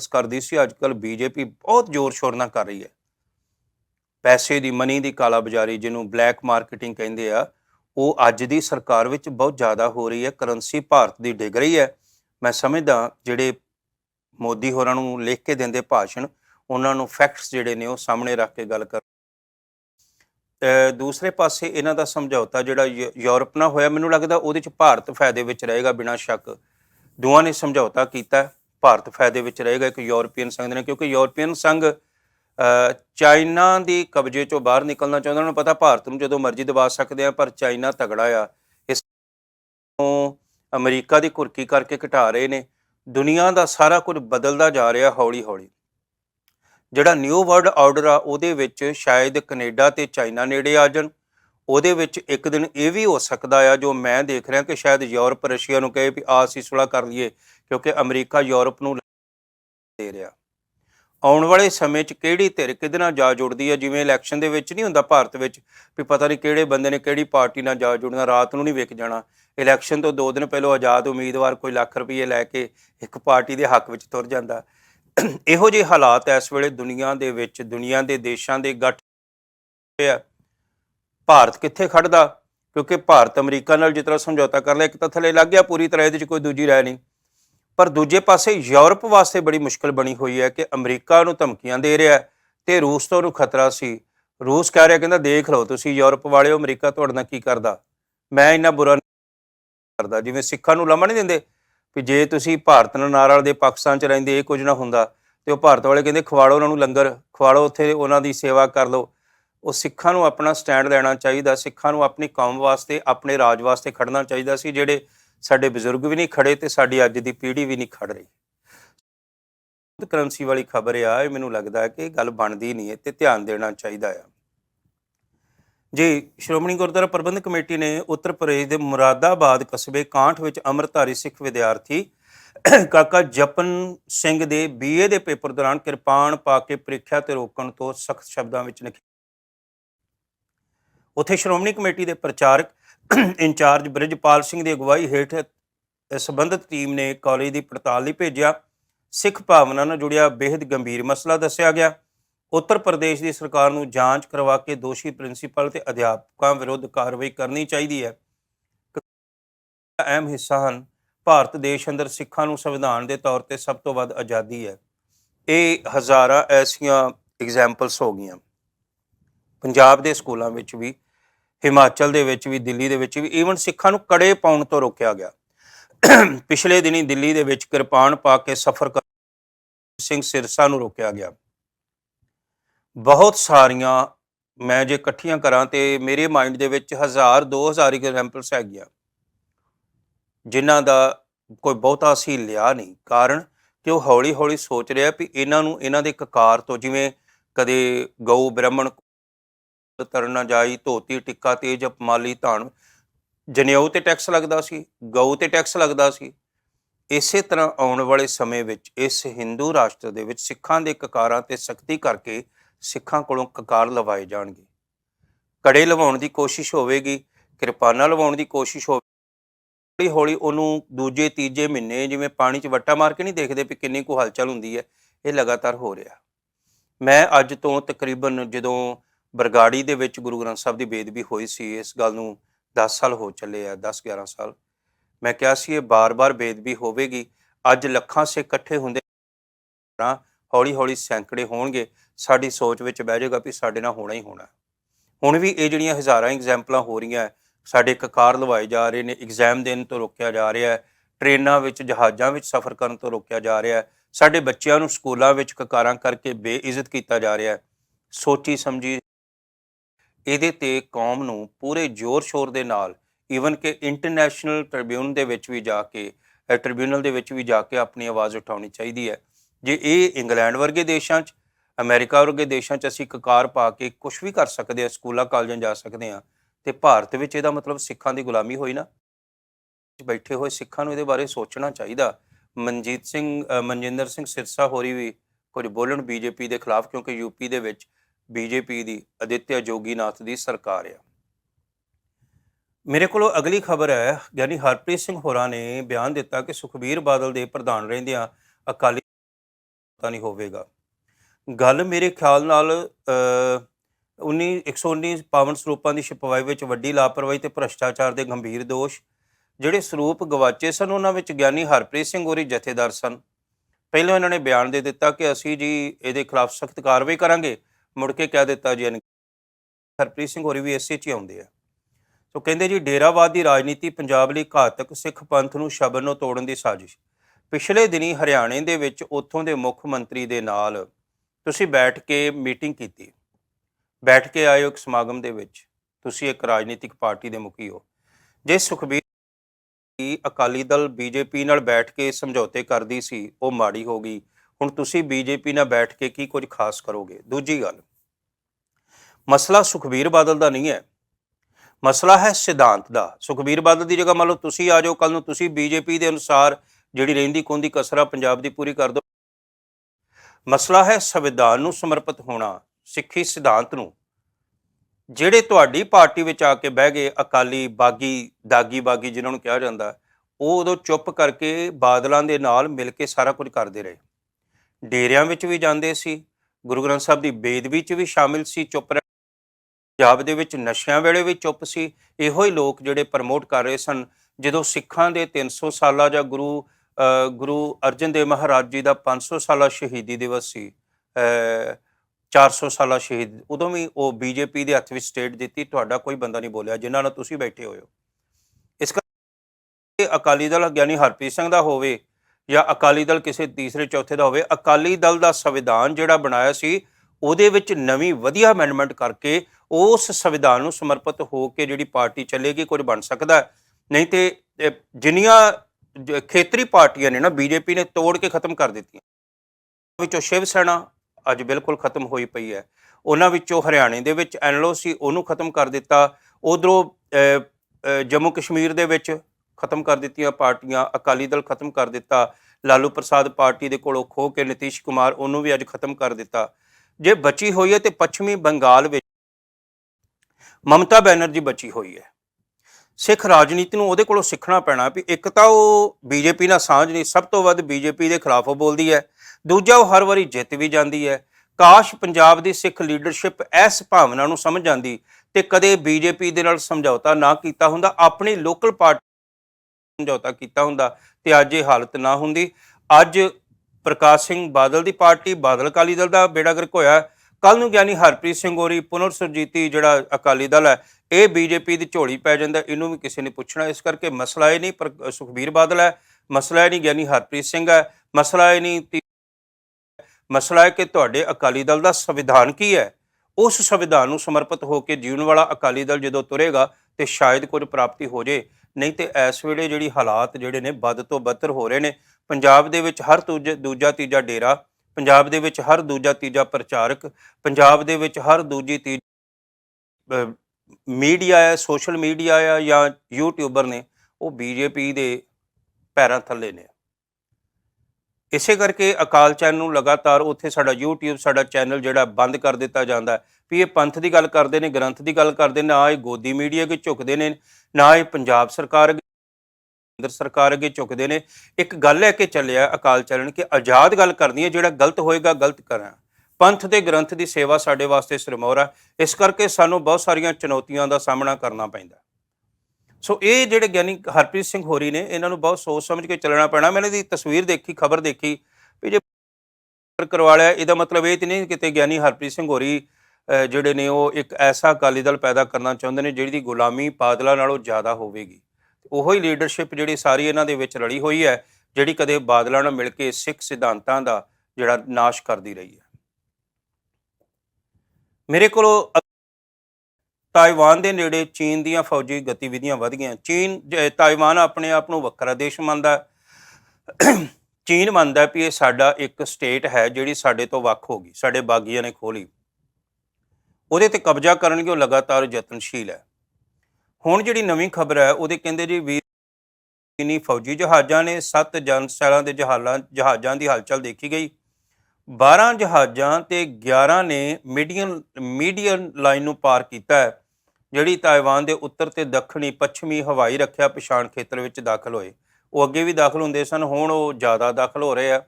ਕਰਦੀ ਸੀ ਅੱਜ ਕੱਲ ਬੀਜੇਪੀ ਬਹੁਤ ਜ਼ੋਰ ਸ਼ੋਰ ਨਾਲ ਕਰ ਰਹੀ ਹੈ। ਪੈਸੇ ਦੀ ਮਨੀ ਦੀ ਕਾਲਾ ਬਾਜ਼ਾਰੀ ਜਿਹਨੂੰ ਬਲੈਕ ਮਾਰਕੀਟਿੰਗ ਕਹਿੰਦੇ ਆ, ਉਹ ਅੱਜ ਦੀ ਸਰਕਾਰ ਵਿੱਚ ਬਹੁਤ ਜ਼ਿਆਦਾ ਹੋ ਰਹੀ ਹੈ ਕਰੰਸੀ ਭਾਰਤ ਦੀ ਡਿੱਗ ਰਹੀ ਹੈ। ਮੈਂ ਸਮਝਦਾ ਜਿਹੜੇ ਮੋਦੀ ਹੋਰਾਂ ਨੂੰ ਲਿਖ ਕੇ ਦਿੰਦੇ ਭਾਸ਼ਣ, ਉਹਨਾਂ ਨੂੰ ਫੈਕਟਸ ਜਿਹੜੇ ਨੇ ਉਹ ਸਾਹਮਣੇ ਰੱਖ ਕੇ ਗੱਲ ਕਰ ਦੂਸਰੇ ਪਾਸੇ ਇਹਨਾਂ ਦਾ ਸਮਝੌਤਾ ਜਿਹੜਾ ਯੂ- ਯੂਰਪ ਨਾਲ ਹੋਇਆ, ਮੈਨੂੰ ਲੱਗਦਾ ਉਹਦੇ ਚ ਭਾਰਤ ਫਾਇਦੇ ਵਿੱਚ ਰਹੇਗਾ ਬਿਨਾਂ ਸ਼ੱਕ। ਦੋਵਾਂ ਨੇ ਸਮਝੌਤਾ ਕੀਤਾ। ਭਾਰਤ ਫਾਇਦੇ ਵਿੱਚ ਰਹੇਗਾ ਇੱਕ ਯੂਰਪੀਅਨ ਸੰਘ ਨੇ ਕਿਉਂਕਿ ਯੂਰਪੀਅਨ ਸੰਘ ਚਾਈਨਾ ਦੀ ਕਬਜ਼ੇ ਚੋਂ ਬਾਹਰ ਨਿਕਲਣਾ ਚਾਹੁੰਦਾ, ਉਹਨਾਂ ਨੂੰ ਪਤਾ ਭਾਰਤ ਨੂੰ ਜਦੋਂ ਮਰਜ਼ੀ ਦਬਾ ਸਕਦੇ ਆ, ਪਰ ਚਾਈਨਾ ਤਗੜਾ ਆ। ਇਸ ਤੋਂ ਅਮਰੀਕਾ ਦੀ ਕੁਰਕੀ ਕਰਕੇ ਘਟਾ ਰਹੇ ਨੇ। ਦੁਨੀਆ ਦਾ ਸਾਰਾ ਕੁਝ ਬਦਲਦਾ ਜਾ ਰਿਹਾ ਹੌਲੀ ਹੌਲੀ ਜਿਹੜਾ ਨਿਊ ਵਰਲਡ ਆਰਡਰ ਆ, ਉਹਦੇ ਵਿੱਚ ਸ਼ਾਇਦ ਕੈਨੇਡਾ ਤੇ ਚਾਈਨਾ ਨੇੜੇ ਆ ਜਾਣ। ਉਹਦੇ ਵਿੱਚ ਇੱਕ ਦਿਨ ਇਹ ਵੀ ਹੋ ਸਕਦਾ ਆ ਜੋ ਮੈਂ ਦੇਖ ਰਿਹਾ ਕਿ ਸ਼ਾਇਦ ਯੂਰਪ, ਰਸ਼ੀਆ ਨੂੰ ਕਹੇ ਵੀ ਆ ਅਸੀਂ ਸੁਲ੍ਹਾ ਕਰ ਲਈਏ, ਕਿਉਂਕਿ ਅਮਰੀਕਾ ਯੂਰਪ ਨੂੰ ਦੇ ਰਿਹਾ। ਆਉਣ ਵਾਲੇ ਸਮੇਂ 'ਚ ਕਿਹੜੀ ਧਿਰ ਕਿਹਦੇ ਨਾਲ ਜਾ ਜੁੜਦੀ ਹੈ ਜਿਵੇਂ ਇਲੈਕਸ਼ਨ ਦੇ ਵਿੱਚ ਨਹੀਂ ਹੁੰਦਾ ਭਾਰਤ ਵਿੱਚ ਵੀ ਪਤਾ ਨਹੀਂ ਕਿਹੜੇ ਬੰਦੇ ਨੇ ਕਿਹੜੀ ਪਾਰਟੀ ਨਾਲ ਜਾ ਜੁੜਨਾ, ਰਾਤ ਨੂੰ ਨਹੀਂ ਵਿਕ ਜਾਣਾ। ਇਲੈਕਸ਼ਨ ਤੋਂ 2 ਦਿਨ ਪਹਿਲਾਂ ਆਜ਼ਾਦ ਉਮੀਦਵਾਰ ਕੋਈ ਲੱਖ ਰੁਪਏ ਲੈ ਕੇ ਇੱਕ ਪਾਰਟੀ ਦੇ ਹੱਕ ਵਿੱਚ ਤੁਰ ਜਾਂਦਾ। ਇਹੋ ਜਿਹੇ ਹਾਲਾਤ ਇਸ ਵੇਲੇ ਦੁਨੀਆ ਦੇ ਵਿੱਚ, ਦੁਨੀਆ ਦੇ ਦੇਸ਼ਾਂ ਦੇ ਗੱਠ ਆ ਭਾਰਤ ਕਿੱਥੇ ਖੜਦਾ? ਕਿਉਂਕਿ ਭਾਰਤ ਅਮਰੀਕਾ ਨਾਲ ਜਿਸ ਤਰ੍ਹਾਂ ਸਮਝੌਤਾ ਕਰ ਲਿਆ, ਇੱਕ ਤਾਂ ਥੱਲੇ ਲੱਗ ਗਿਆ ਪੂਰੀ ਤਰ੍ਹਾਂ ਇਹਦੇ 'ਚ ਕੋਈ ਦੂਜੀ ਰਾਏ ਨਹੀਂ। ਪਰ ਦੂਜੇ ਪਾਸੇ ਯੂਰਪ ਵਾਸਤੇ ਬੜੀ ਮੁਸ਼ਕਲ ਬਣੀ ਹੋਈ ਹੈ ਕਿ ਅਮਰੀਕਾ ਨੂੰ ਧਮਕੀਆਂ ਦੇ ਰਿਹਾ ਹੈ ਤੇ ਰੂਸ ਤੋਂ ਉਹਨੂੰ ਖਤਰਾ ਸੀ। ਰੂਸ ਕਹਿ ਰਿਹਾ ਕਹਿੰਦਾ, ਦੇਖ ਲਓ ਤੁਸੀਂ ਯੂਰਪ ਵਾਲਿਓ, ਅਮਰੀਕਾ ਤੁਹਾਡੇ ਨਾਲ ਕੀ ਕਰਦਾ? ਮੈਂ ਇੰਨਾ ਬੁਰਾ ਕਰਦਾ। ਜਿਵੇਂ ਸਿੱਖਾਂ ਨੂੰ ਲੰਮਾ ਨਹੀਂ ਦਿੰਦੇ ਵੀ ਜੇ ਤੁਸੀਂ ਭਾਰਤ ਨਾਲ ਨਾਲ ਦੇ ਪਾਕਿਸਤਾਨ ਚ ਰਹਿੰਦੇ, ਇਹ ਕੁਝ ਨਾ ਹੁੰਦਾ। ਤੇ ਉਹ ਭਾਰਤ ਵਾਲੇ ਕਹਿੰਦੇ, ਖਵਾੜੋ ਉਹਨਾਂ ਨੂੰ ਲੰਗਰ, ਖਵਾੜੋ ਉੱਥੇ ਉਹਨਾਂ ਦੀ ਸੇਵਾ ਕਰ ਲਓ। ਉਹ ਸਿੱਖਾਂ ਨੂੰ ਆਪਣਾ ਸਟੈਂਡ ਲੈਣਾ ਚਾਹੀਦਾ, ਸਿੱਖਾਂ ਨੂੰ ਆਪਣੀ ਕੌਮ ਵਾਸਤੇ, ਆਪਣੇ ਰਾਜ ਵਾਸਤੇ ਖੜਨਾ ਚਾਹੀਦਾ ਸੀ, ਜਿਹੜੇ ਸਾਡੇ ਬਜ਼ੁਰਗ ਵੀ ਨਹੀਂ ਖੜੇ ਤੇ ਸਾਡੀ ਅੱਜ ਦੀ ਪੀੜ੍ਹੀ ਵੀ ਨਹੀਂ ਖੜ ਰਹੀ। ਕਰੰਸੀ ਵਾਲੀ ਖਬਰ ਆ, ਇਹ ਮੈਨੂੰ ਲੱਗਦਾ ਕਿ ਗੱਲ ਬਣਦੀ ਨਹੀਂ ਹੈ ਤੇ ਧਿਆਨ ਦੇਣਾ ਚਾਹੀਦਾ ਆ। ਜੀ, ਸ਼੍ਰੋਮਣੀ ਗੁਰਦੁਆਰਾ ਪ੍ਰਬੰਧਕ ਕਮੇਟੀ ਨੇ ਉੱਤਰ ਪ੍ਰਦੇਸ਼ ਦੇ ਮੁਰਾਦਾਬਾਦ ਕਸਬੇ ਕਾਂਠ ਵਿੱਚ ਅੰਮ੍ਰਿਤਧਾਰੀ ਸਿੱਖ ਵਿਦਿਆਰਥੀ ਕਾਕਾ ਜਪਨ ਸਿੰਘ ਦੇ ਬੀਏ ਦੇ ਪੇਪਰ ਦੌਰਾਨ ਕਿਰਪਾਨ ਪਾ ਕੇ ਪ੍ਰੀਖਿਆ ਤੇ ਰੋਕਣ ਤੋਂ ਸਖਤ ਸ਼ਬਦਾਂ ਵਿੱਚ ਨਿਖੇਧਿਆ ਉੱਥੇ ਸ਼੍ਰੋਮਣੀ ਕਮੇਟੀ ਦੇ ਪ੍ਰਚਾਰਕ ਇੰਚਾਰਜ ਬ੍ਰਿਜਪਾਲ ਸਿੰਘ ਦੀ ਅਗਵਾਈ ਹੇਠ ਸੰਬੰਧਿਤ ਟੀਮ ਨੇ ਕਾਲਜ ਦੀ ਪੜਤਾਲ ਲਈ ਭੇਜਿਆ। ਸਿੱਖ ਭਾਵਨਾ ਨਾਲ ਜੁੜਿਆ ਬੇहद ਗੰਭੀਰ ਮਸਲਾ ਦੱਸਿਆ ਗਿਆ। ਉੱਤਰ ਪ੍ਰਦੇਸ਼ ਦੀ ਸਰਕਾਰ ਨੂੰ ਜਾਂਚ ਕਰਵਾ ਕੇ ਦੋਸ਼ੀ ਪ੍ਰਿੰਸੀਪਲ ਤੇ ਅਧਿਆਪਕਾਂ ਵਿਰੁੱਧ ਕਾਰਵਾਈ ਕਰਨੀ ਚਾਹੀਦੀ ਹੈ। ਅਹਿਮ ਹਿੱਸਾ ਹਨ। ਭਾਰਤ ਦੇਸ਼ ਅੰਦਰ ਸਿੱਖਾਂ ਨੂੰ ਸੰਵਿਧਾਨ ਦੇ ਤੌਰ ਤੇ ਸਭ ਤੋਂ ਵੱਧ ਆਜ਼ਾਦੀ ਹੈ। ਇਹ ਹਜ਼ਾਰਾਂ ਐਸੀਆਂ ਐਗਜ਼ਾਮਪਲਸ ਹੋ ਗਈਆਂ। ਪੰਜਾਬ ਦੇ ਸਕੂਲਾਂ ਵਿੱਚ ਵੀ, ਹਿਮਾਚਲ ਦੇ ਵਿੱਚ ਵੀ, ਦਿੱਲੀ ਦੇ ਵਿੱਚ ਵੀ ਈਵਨ ਸਿੱਖਾਂ ਨੂੰ ਕੜੇ ਪਾਉਣ ਤੋਂ ਰੋਕਿਆ ਗਿਆ। ਪਿਛਲੇ ਦਿਨੀ ਦਿੱਲੀ ਦੇ ਵਿੱਚ ਕਿਰਪਾਨ ਪਾ ਕੇ ਸਫ਼ਰ ਕਰ ਸਿੰਘ ਸਿਰਸਾ ਨੂੰ ਰੋਕਿਆ ਗਿਆ। ਬਹੁਤ ਸਾਰੀਆਂ, ਮੈਂ ਜੇ ਇਕੱਠੀਆਂ ਕਰਾਂ ਤੇ ਮੇਰੇ ਮਾਈਂਡ ਦੇ ਵਿੱਚ ਹਜ਼ਾਰ 2000 ਐਗਜ਼ਾਮਪਲਸ ਹੈਗੀਆਂ, ਜਿਨ੍ਹਾਂ ਦਾ ਕੋਈ ਬਹੁਤਾ ਅਸੀਂ ਲਿਆ ਨਹੀਂ। ਕਾਰਨ ਕਿ ਉਹ ਹੌਲੀ ਹੌਲੀ ਸੋਚ ਰਿਹਾ ਵੀ ਇਹਨਾਂ ਨੂੰ, ਇਹਨਾਂ ਦੇ ਕਕਾਰ ਤੋਂ ਜਿਵੇਂ ਕਦੇ ਗਊ, ਬ੍ਰਾਹਮਣ ਤਰਨਾ ਜਾਈ, ਧੋਤੀ ਟਿੱਕਾ ਤੇਜ ਅਪਮਾਲੀ ਧਾਨ। ਜਨੇਊ ਤੇ ਟੈਕਸ ਲੱਗਦਾ ਸੀ, ਗਊ ਤੇ ਟੈਕਸ ਲੱਗਦਾ ਸੀ। ਇਸੇ ਤਰ੍ਹਾਂ ਆਉਣ ਵਾਲੇ ਸਮੇਂ ਵਿੱਚ ਇਸ ਹਿੰਦੂ ਰਾਸ਼ਟਰ ਦੇ ਵਿੱਚ ਸਿੱਖਾਂ ਦੇ ਕਕਾਰਾਂ ਤੇ ਸਖਤੀ ਕਰਕੇ ਸਿੱਖਾਂ ਕੋਲੋਂ ਕਕਾਰ ਲਵਾਏ ਜਾਣਗੇ। ਕੜੇ ਲਵਾਉਣ ਦੀ ਕੋਸ਼ਿਸ਼ ਹੋਵੇਗੀ ਕਿਰਪਾਨਾਂ ਲਵਾਉਣ ਦੀ ਕੋਸ਼ਿਸ਼ ਹੋਵੇਗੀ ਹੌਲੀ ਹੌਲੀ ਉਹਨੂੰ ਦੂਜੇ, ਤੀਜੇ ਮਹੀਨੇ ਜਿਵੇਂ ਪਾਣੀ 'ਚ ਵੱਟਾ ਮਾਰ ਕੇ ਨਹੀਂ ਦੇਖਦੇ ਵੀ ਕਿੰਨੀ ਕੁ ਹਲਚਲ ਹੁੰਦੀ ਹੈ, ਇਹ ਲਗਾਤਾਰ ਹੋ ਰਿਹਾ। ਮੈਂ ਅੱਜ ਤੋਂ ਤਕਰੀਬਨ ਜਦੋਂ ਬਰਗਾੜੀ ਦੇ ਵਿੱਚ ਗੁਰੂ ਗ੍ਰੰਥ ਸਾਹਿਬ ਦੀ ਬੇਦਬੀ ਹੋਈ ਸੀ, ਇਸ ਗੱਲ ਨੂੰ 10 ਸਾਲ ਹੋ ਚੱਲੇ ਆ 10 11 ਸਾਲ। ਮੈਂ ਕਿਹਾ ਸੀ, ਇਹ ਬਾਰ-ਬਾਰ ਬੇਦਬੀ ਹੋਵੇਗੀ, ਅੱਜ ਲੱਖਾਂ ਸੇ ਇਕੱਠੇ ਹੁੰਦੇ ਨਾ ਹੌਲੀ ਹੌਲੀ ਸੈਂਕੜੇ ਹੋਣਗੇ, ਸਾਡੀ ਸੋਚ ਵਿੱਚ ਬਹਿ ਜਾਏਗਾ ਵੀ ਸਾਡੇ ਨਾਲ ਹੋਣਾ ਹੀ ਹੋਣਾ। ਹੁਣ ਵੀ ਇਹ ਜਿਹੜੀਆਂ ਹਜ਼ਾਰਾਂ ਐਗਜ਼ਾਮਪਲਾਂ ਹੋ ਰਹੀਆਂ, ਸਾਡੇ ਕਕਾਰ ਲਵਾਏ ਜਾ ਰਹੇ ਨੇ, ਐਗਜ਼ਾਮ ਦੇਣ ਤੋਂ ਰੋਕਿਆ ਜਾ ਰਿਹਾ ਹੈ, ਟ੍ਰੇਨਾਂ ਵਿੱਚ, ਜਹਾਜ਼ਾਂ ਵਿੱਚ ਸਫ਼ਰ ਕਰਨ ਤੋਂ ਰੋਕਿਆ ਜਾ ਰਿਹਾ ਹੈ, ਸਾਡੇ ਬੱਚਿਆਂ ਨੂੰ ਸਕੂਲਾਂ ਵਿੱਚ ਕਕਾਰਾਂ ਕਰਕੇ ਬੇਇੱਜ਼ਤ ਕੀਤਾ ਜਾ ਰਿਹਾ ਹੈ। ਸੋਚੀ ਸਮਝੀ ਇਹਦੇ ਤੇ ਕੌਮ ਨੂੰ ਪੂਰੇ ਜ਼ੋਰ ਸ਼ੋਰ ਦੇ ਨਾਲ ਈਵਨ ਕਿ ਇੰਟਰਨੈਸ਼ਨਲ ਟ੍ਰਿਬਿਊਨ ਦੇ ਵਿੱਚ ਵੀ ਜਾ ਕੇ ਟ੍ਰਿਬਿਊਨਲ ਦੇ ਵਿੱਚ ਵੀ ਜਾ ਕੇ ਆਪਣੀ ਆਵਾਜ਼ ਉਠਾਉਣੀ ਚਾਹੀਦੀ ਹੈ। ਜੇ ਇਹ ਇੰਗਲੈਂਡ ਵਰਗੇ ਦੇਸ਼ਾਂ 'ਚ, ਅਮਰੀਕਾ ਵਰਗੇ ਦੇਸ਼ਾਂ 'ਚ ਅਸੀਂ ਕਕਾਰ ਪਾ ਕੇ ਕੁਝ ਵੀ ਕਰ ਸਕਦੇ ਆ ਸਕੂਲਾਂ, ਕਾਲਜਾਂ ਜਾ ਸਕਦੇ ਆ ਤੇ ਭਾਰਤ ਵਿੱਚ ਇਹਦਾ ਮਤਲਬ ਸਿੱਖਾਂ ਦੀ ਗੁਲਾਮੀ ਹੋਈ ਨਾ, ਬੈਠੇ ਹੋਏ ਸਿੱਖਾਂ ਨੂੰ ਇਹਦੇ ਬਾਰੇ ਸੋਚਣਾ ਚਾਹੀਦਾ। ਮਨਜੀਤ ਸਿੰਘ ਮਨਜਿੰਦਰ ਸਿੰਘ ਸਿਰਸਾ ਹੋਰੀ ਵੀ ਕੁਝ ਬੋਲਣ ਬੀਜੇਪੀ ਦੇ ਖਿਲਾਫ, ਕਿਉਂਕਿ ਯੂਪੀ ਦੇ ਵਿੱਚ ਬੀਜੇਪੀ ਦੀ ਅਦਿੱਤਿਆ ਜੋਗੀਨਾਥ ਦੀ ਸਰਕਾਰ ਆ। ਮੇਰੇ ਕੋਲ ਅਗਲੀ ਖਬਰ ਹੈ ਯਾਨੀ ਹਰਪ੍ਰੀਤ ਸਿੰਘ ਹੋਰਾਂ ਨੇ ਬਿਆਨ ਦਿੱਤਾ ਕਿ ਸੁਖਬੀਰ ਬਾਦਲ ਦੇ ਪ੍ਰਧਾਨ ਰਹਿੰਦਿਆਂ ਅਕਾਲੀ ਪਤਾ ਨਹੀਂ ਹੋਵੇਗਾ। ਗੱਲ ਮੇਰੇ ਖਿਆਲ ਨਾਲ ਅ, 19 119 ਪਾਵਨ ਸਰੂਪਾਂ ਦੀ ਛਪਵਾਈ ਵਿੱਚ ਵੱਡੀ ਲਾਪਰਵਾਹੀ ਤੇ ਭ੍ਰਸ਼ਟਾਚਾਰ ਦੇ ਗੰਭੀਰ ਦੋਸ਼ ਜਿਹੜੇ ਸਰੂਪ ਗਵਾਚੇ ਸਨ ਉਹਨਾਂ ਵਿੱਚ ਗਿਆਨੀ ਹਰਪ੍ਰੀਤ ਸਿੰਘ ਹੋਰੀ ਜਥੇਦਾਰ ਸਨ। ਪਹਿਲਾਂ ਇਹਨਾਂ ਨੇ ਬਿਆਨ ਦੇ ਦਿੱਤਾ ਕਿ ਅਸੀਂ ਜੀ ਇਹਦੇ ਖਿਲਾਫ ਸਖਤ ਕਾਰਵਾਈ ਕਰਾਂਗੇ ਮੁੜ ਕੇ ਕਹਿ ਦਿੱਤਾ ਜੀ ਹਰਪ੍ਰੀਤ ਸਿੰਘ ਹੋਰੀ ਵੀ ਇਸੇ 'ਚ ਹੀ ਆਉਂਦੇ ਆ। ਸੋ ਕਹਿੰਦੇ ਜੀ, ਡੇਰਾਵਾਦ ਦੀ ਰਾਜਨੀਤੀ ਪੰਜਾਬ ਲਈ ਘਾਤਕ ਸਿੱਖ ਪੰਥ ਨੂੰ ਸ਼ਬਦ ਨੂੰ ਤੋੜਨ ਦੀ ਸਾਜ਼ਿਸ਼। ਪਿਛਲੇ ਦਿਨੀ ਹਰਿਆਣੇ ਦੇ ਵਿੱਚ ਉੱਥੋਂ ਦੇ ਮੁੱਖ ਮੰਤਰੀ ਦੇ ਨਾਲ ਤੁਸੀਂ ਬੈਠ ਕੇ ਮੀਟਿੰਗ ਕੀਤੀ। ਬੈਠ ਕੇ ਆਏ ਹੋ ਇੱਕ ਸਮਾਗਮ ਦੇ ਵਿੱਚ। ਤੁਸੀਂ ਇੱਕ ਰਾਜਨੀਤਿਕ ਪਾਰਟੀ ਦੇ ਮੁਖੀ ਹੋ। ਜੇ ਸੁਖਬੀਰ ਅਕਾਲੀ ਦਲ ਬੀਜੇਪੀ ਨਾਲ ਬੈਠ ਕੇ ਸਮਝੌਤੇ ਕਰਦੀ ਸੀ, ਉਹ ਮਾੜੀ ਹੋ ਗਈ। ਹੁਣ ਤੁਸੀਂ ਬੀਜੇਪੀ ਨਾਲ ਬੈਠ ਕੇ ਕੀ ਕੁਝ ਖਾਸ ਕਰੋਗੇ? ਦੂਜੀ ਗੱਲ, ਮਸਲਾ ਸੁਖਬੀਰ ਬਾਦਲ ਦਾ ਨਹੀਂ ਹੈ। ਮਸਲਾ ਹੈ ਸਿਧਾਂਤ ਦਾ। ਸੁਖਬੀਰ ਬਾਦਲ ਦੀ ਜਗ੍ਹਾ ਮੰਨ ਲਓ ਤੁਸੀਂ ਆ ਜਾਓ ਕੱਲ ਨੂੰ ਤੁਸੀਂ ਬੀਜੇਪੀ ਦੇ ਅਨੁਸਾਰ ਜਿਹੜੀ ਰਹਿੰਦੀ ਕੋਂਦੀ ਕਸਰਾ ਪੰਜਾਬ ਦੀ ਪੂਰੀ ਕਰ ਦਿਓ। ਮਸਲਾ ਹੈ ਸੰਵਿਧਾਨ ਨੂੰ ਸਮਰਪਿਤ ਹੋਣਾ, ਸਿੱਖੀ ਸਿਧਾਂਤ ਨੂੰ। ਜਿਹੜੇ ਤੁਹਾਡੀ ਪਾਰਟੀ ਵਿੱਚ ਆ ਕੇ ਬਹਿ ਗਏ, ਅਕਾਲੀ ਬਾਗੀ, ਦਾਗੀ ਬਾਗੀ ਜਿਨ੍ਹਾਂ ਨੂੰ ਕਿਹਾ ਜਾਂਦਾ, ਉਹ ਉਦੋਂ ਚੁੱਪ ਕਰਕੇ ਬਾਦਲਾਂ ਦੇ ਨਾਲ ਮਿਲ ਕੇ ਸਾਰਾ ਕੁਝ ਕਰਦੇ ਰਹੇ। ਡੇਰਿਆਂ ਵਿੱਚ ਵੀ ਜਾਂਦੇ ਸੀ ਗੁਰੂ ਗ੍ਰੰਥ ਸਾਹਿਬ ਦੀ ਬੇਦਬੀ 'ਚ ਵੀ ਸ਼ਾਮਿਲ ਸੀ ਚੁੱਪ ਰਹੇ ਪੰਜਾਬ ਦੇ ਵਿੱਚ ਨਸ਼ਿਆਂ ਵੇਲੇ ਵੀ ਚੁੱਪ ਸੀ ਇਹੋ ਹੀ ਲੋਕ ਜਿਹੜੇ ਪ੍ਰਮੋਟ ਕਰ ਰਹੇ ਸਨ ਜਦੋਂ ਸਿੱਖਾਂ ਦੇ 300 ਸਾਲਾ ਜਾਂ ਗੁਰੂ ਗੁਰੂ ਅਰਜਨ ਦੇਵ ਮਹਾਰਾਜ ਜੀ ਦਾ 500 ਸਾਲਾ ਸ਼ਹੀਦੀ ਦਿਵਸ ਸੀ ਅ, 400 ਸਾਲਾ ਸ਼ਹੀਦ ਉਦੋਂ ਵੀ ਉਹ ਬੀਜੇਪੀ ਦੇ ਹੱਥ ਵਿੱਚ ਸਟੇਟ ਦਿੱਤੀ ਤੁਹਾਡਾ ਕੋਈ ਬੰਦਾ ਨਹੀਂ ਬੋਲਿਆ ਜਿਨ੍ਹਾਂ ਨਾਲ ਤੁਸੀਂ ਬੈਠੇ ਹੋਏ ਹੋ। ਇਸ ਕਰਕੇ ਅਕਾਲੀ ਦਲ ਗਿਆਨੀ ਹਰਪ੍ਰੀਤ ਸਿੰਘ ਦਾ ਹੋਵੇ ਜਾਂ ਅਕਾਲੀ ਦਲ ਕਿਸੇ ਤੀਸਰੇ ਚੌਥੇ ਦਾ ਹੋਵੇ, ਅਕਾਲੀ ਦਲ ਦਾ ਸੰਵਿਧਾਨ ਜਿਹੜਾ ਬਣਾਇਆ ਸੀ, ਉਹਦੇ ਵਿੱਚ ਨਵੀਂ ਵਧੀਆ ਅਮੈਂਡਮੈਂਟ ਕਰਕੇ ਉਸ ਸੰਵਿਧਾਨ ਨੂੰ ਸਮਰਪਿਤ ਹੋ ਕੇ ਜਿਹੜੀ ਪਾਰਟੀ ਚੱਲੇਗੀ, ਕੁਝ ਬਣ ਸਕਦਾ ਨਹੀਂ ਤੇ ਜਿੰਨੀਆਂ ਜ- ਖੇਤਰੀ ਪਾਰਟੀਆਂ ਨੇ ਨਾ, ਬੀਜੇਪੀ ਨੇ ਤੋੜ ਕੇ ਖਤਮ ਕਰ ਦਿੱਤੀਆਂ। ਵਿੱਚੋਂ ਸ਼ਿਵ ਸੈਨਾ ਅੱਜ ਬਿਲਕੁਲ ਖਤਮ ਹੋਈ ਪਈ ਹੈ। ਉਹਨਾਂ ਵਿੱਚੋਂ ਹਰਿਆਣੇ ਦੇ ਵਿੱਚ ਐਨਐਲਓਸੀ ਉਹਨੂੰ ਖਤਮ ਕਰ ਦਿੱਤਾ। ਉਧਰੋਂ ਜੰਮੂ ਕਸ਼ਮੀਰ ਦੇ ਵਿੱਚ ਖਤਮ ਕਰ ਦਿੱਤੀਆਂ ਪਾਰਟੀਆਂ, ਅਕਾਲੀ ਦਲ ਖਤਮ ਕਰ ਦਿੱਤਾ, ਲਾਲੂ ਪ੍ਰਸਾਦ ਪਾਰਟੀ ਦੇ ਕੋਲੋਂ ਖੋ ਕੇ ਨਿਤੀਸ਼ ਕੁਮਾਰ ਉਹਨੂੰ ਵੀ ਅੱਜ ਖਤਮ ਕਰ ਦਿੱਤਾ। ਜੇ ਬਚੀ ਹੋਈ ਹੈ ਤੇ ਪੱਛਮੀ ਬੰਗਾਲ ਵਿੱਚ ਮਮਤਾ ਬੈਨਰਜੀ ਬਚੀ ਹੋਈ ਹੈ। ਸਿੱਖ ਰਾਜਨੀਤੀ ਨੂੰ ਉਹਦੇ ਕੋਲੋਂ ਸਿੱਖਣਾ ਪੈਣਾ ਵੀ ਇੱਕ ਤਾਂ ਉਹ ਬੀਜੇਪੀ ਨਾਲ ਸਾਂਝ ਨਹੀਂ, ਸਭ ਤੋਂ ਵੱਧ ਬੀਜੇਪੀ ਦੇ ਖਿਲਾਫ ਉਹ ਬੋਲਦੀ ਹੈ। ਦੂਜਾ ਉਹ ਹਰ ਵਾਰੀ ਜਿੱਤ ਵੀ ਜਾਂਦੀ ਹੈ। ਕਾਸ਼ ਪੰਜਾਬ ਦੀ ਸਿੱਖ ਲੀਡਰਸ਼ਿਪ ਇਸ ਭਾਵਨਾ ਨੂੰ ਸਮਝ ਜਾਂਦੀ ਤੇ ਕਦੇ ਬੀਜੇਪੀ ਦੇ ਨਾਲ ਸਮਝੌਤਾ ਨਾ ਕੀਤਾ ਹੁੰਦਾ, ਆਪਣੀ ਲੋਕਲ ਪਾਰਟੀ ਸਮਝੌਤਾ ਕੀਤਾ ਹੁੰਦਾ ਤੇ ਅੱਜ ਇਹ ਹਾਲਤ ਨਾ ਹੁੰਦੀ। ਅੱਜ ਪ੍ਰਕਾਸ਼ ਸਿੰਘ ਬਾਦਲ ਦੀ ਪਾਰਟੀ, ਬਾਦਲ ਅਕਾਲੀ ਦਲ ਦਾ ਬੇੜਾ ਗਰਕ ਹੋਇਆ। ਕੱਲ ਨੂੰ ਗਿਆਨੀ ਹਰਪ੍ਰੀਤ ਸਿੰਘ ਹੋਰੀ, ਪੁਨਰ ਸੁਰਜੀਤੀ ਜਿਹੜਾ ਅਕਾਲੀ ਦਲ ਹੈ, ਇਹ ਬੀਜੇਪੀ ਦੀ ਝੋਲੀ ਪੈ ਜਾਂਦਾ। ਇਹਨੂੰ ਵੀ ਕਿਸੇ ਨੇ ਪੁੱਛਣਾ। ਇਸ ਕਰਕੇ ਮਸਲਾ ਇਹ ਨਹੀਂ, ਪਰ ਸੁਖਬੀਰ ਬਾਦਲ ਹੈ। ਮਸਲਾ ਇਹ ਨਹੀਂ ਗਿਆਨੀ ਹਰਪ੍ਰੀਤ ਸਿੰਘ ਹੈ। ਮਸਲਾ ਇਹ ਨਹੀਂ ਮਸਲਾ ਹੈ ਕਿ ਤੁਹਾਡੇ ਅਕਾਲੀ ਦਲ ਦਾ ਸੰਵਿਧਾਨ ਕੀ ਹੈ? ਉਸ ਸੰਵਿਧਾਨ ਨੂੰ ਸਮਰਪਿਤ ਹੋ ਕੇ ਜੀਉਣ ਵਾਲਾ ਅਕਾਲੀ ਦਲ ਜਦੋਂ ਤੁਰੇਗਾ ਤੇ ਸ਼ਾਇਦ ਕੁਝ ਪ੍ਰਾਪਤੀ ਹੋ ਜੇ। ਨਹੀਂ ਤੇ ਇਸ ਵੇਲੇ ਜਿਹੜੀ ਹਾਲਾਤ ਜਿਹੜੇ ਨੇ ਵੱਧ ਤੋਂ ਬੱਤਰ ਹੋ ਰਹੇ ਨੇ। ਪੰਜਾਬ ਦੇ ਵਿੱਚ ਹਰ ਦੂਜੇ- ਦੂਜਾ ਤੀਜਾ ਡੇਰਾ, ਪੰਜਾਬ ਦੇ ਵਿੱਚ ਹਰ ਦੂਜਾ ਤੀਜਾ ਪ੍ਰਚਾਰਕ, ਪੰਜਾਬ ਦੇ ਵਿੱਚ ਹਰ ਦੂਜੀ ਤੀਜੀ ਮੀਡੀਆ ਹੈ, ਸੋਸ਼ਲ ਮੀਡੀਆ ਆ ਜਾਂ ਯੂਟਿਊਬਰ ਨੇ, ਉਹ ਬੀਜੇਪੀ ਦੇ ਪੈਰਾਂ ਥੱਲੇ ਨੇ। ਇਸੇ ਕਰਕੇ ਅਕਾਲ ਚੈਨਲ ਨੂੰ ਲਗਾਤਾਰ ਉੱਥੇ ਸਾਡਾ YouTube, ਸਾਡਾ ਚੈਨਲ ਜਿਹੜਾ ਬੰਦ ਕਰ ਦਿੱਤਾ ਜਾਂਦਾ ਵੀ ਇਹ ਪੰਥ ਦੀ ਗੱਲ ਕਰਦੇ ਨੇ, ਗ੍ਰੰਥ ਦੀ ਗੱਲ ਕਰਦੇ ਨੇ, ਨਾ ਇਹ ਗੋਦੀ ਮੀਡੀਆ ਅੱਗੇ ਝੁਕਦੇ ਨੇ, ਨਾ ਇਹ ਪੰਜਾਬ ਸਰਕਾਰ ਅੱਗੇ, ਕੇਂਦਰ ਸਰਕਾਰ ਅੱਗੇ ਝੁਕਦੇ ਨੇ। ਇੱਕ ਗੱਲ ਲੈ ਕੇ ਚੱਲਿਆ ਅਕਾਲ ਚੈਨਲ ਕਿ ਆਜ਼ਾਦ ਗੱਲ ਕਰਨੀ ਹੈ, ਜਿਹੜਾ ਗਲਤ ਹੋਏਗਾ, ਗਲਤ ਕਰਾਂ। ਪੰਥ ਤੇ ਗ੍ਰੰਥ ਦੀ ਸੇਵਾ ਸਾਡੇ ਵਾਸਤੇ ਸਿਰਮੌਰ ਹੈ। ਇਸ ਕਰਕੇ ਸਾਨੂੰ ਬਹੁਤ ਸਾਰੀਆਂ ਚੁਣੌਤੀਆਂ ਦਾ ਸਾਹਮਣਾ ਕਰਨਾ ਪੈਂਦਾ ਸੋ ਇਹ ਜਿਹੜੇ ਗਿਆਨੀ ਹਰਪ੍ਰੀਤ ਸਿੰਘ ਹੋਰੀ ਨੇ, ਇਹਨਾਂ ਨੂੰ ਬਹੁਤ ਸੋਚ ਸਮਝ ਕੇ ਚੱਲਣਾ ਪੈਣਾ। ਮੈਂ ਇਹਨਾਂ ਦੀ ਤਸਵੀਰ ਦੇਖੀ, ਖਬਰ ਦੇਖੀ ਵੀ ਜੇ ਕਰਵਾ ਲਿਆ, ਇਹਦਾ ਮਤਲਬ ਇਹ ਤੇ ਨਹੀਂ ਕਿਤੇ ਗਿਆਨੀ ਹਰਪ੍ਰੀਤ ਸਿੰਘ ਹੋਰੀ ਜਿਹੜੇ ਨੇ ਉਹ ਇੱਕ ਐਸਾ ਅਕਾਲੀ ਦਲ ਪੈਦਾ ਕਰਨਾ ਚਾਹੁੰਦੇ ਨੇ ਜਿਹੜੀ ਦੀ ਗੁਲਾਮੀ ਬਾਦਲਾਂ ਨਾਲੋਂ ਜ਼ਿਆਦਾ ਹੋਵੇਗੀ। ਉਹੋ ਹੀ ਲੀਡਰਸ਼ਿਪ ਜਿਹੜੀ ਸਾਰੀ ਇਹਨਾਂ ਦੇ ਵਿੱਚ ਰਲੀ ਹੋਈ ਹੈ, ਜਿਹੜੀ ਕਦੇ ਬਾਦਲਾਂ ਨਾਲ ਮਿਲ ਕੇ ਸਿੱਖ ਸਿਧਾਂਤਾਂ ਦਾ ਜਿਹੜਾ ਨਾਸ਼ ਕਰਦੀ ਰਹੀ ਹੈ। ਮੇਰੇ ਕੋਲੋਂ ਤਾਈਵਾਨ ਦੇ ਨੇੜੇ ਚੀਨ ਦੀਆਂ ਫੌਜੀ ਗਤੀਵਿਧੀਆਂ ਵਧ ਗਈਆਂ। ਚੀਨ ਜ- ਤਾਇਵਾਨ ਆਪਣੇ ਆਪ ਨੂੰ ਵੱਖਰਾ ਦੇਸ਼ ਮੰਨਦਾ ਚੀਨ ਮੰਨਦਾ ਵੀ ਇਹ ਸਾਡਾ ਇੱਕ ਸਟੇਟ ਹੈ ਜਿਹੜੀ ਸਾਡੇ ਤੋਂ ਵੱਖ ਹੋ ਗਈ, ਸਾਡੇ ਬਾਗੀਆਂ ਨੇ ਖੋਲੀ ਉਹਦੇ ਤੇ ਕਬਜ਼ਾ ਕਰਨ ਲਈ ਉਹ ਲਗਾਤਾਰ ਯਤਨਸ਼ੀਲ ਹੈ। ਹੁਣ ਜਿਹੜੀ ਨਵੀਂ ਖਬਰ ਹੈ, ਉਹਦੇ ਕਹਿੰਦੇ ਜੀ ਵੀ ਚੀਨੀ ਫੌਜੀ ਜਹਾਜ਼ਾਂ ਨੇ 7 ਜਨਸੈਲਾਂ ਦੇ ਜਹਾਜ਼ਾਂ ਜਹਾਜ਼ਾਂ ਦੀ ਹਲਚਲ ਦੇਖੀ ਗਈ। 12 ਜਹਾਜ਼ਾਂ ਤੇ 11 ਨੇ ਮੀਡੀਅਨ ਮੀਡੀਅਨ ਲਾਈਨ ਨੂੰ ਪਾਰ ਕੀਤਾ ਹੈ। ਜਿਹੜੀ ਤਾਇਵਾਨ ਦੇ ਉੱਤਰ ਤੇ ਦੱਖਣੀ ਪੱਛਮੀ ਹਵਾਈ ਰੱਖਿਆ ਪਛਾਣ ਖੇਤਰ ਵਿੱਚ ਦਾਖਲ ਹੋਏ। ਉਹ ਅੱਗੇ ਵੀ ਦਾਖਲ ਹੁੰਦੇ ਸਨ, ਹੁਣ ਉਹ ਜ਼ਿਆਦਾ ਦਾਖਲ ਹੋ ਰਹੇ ਆ।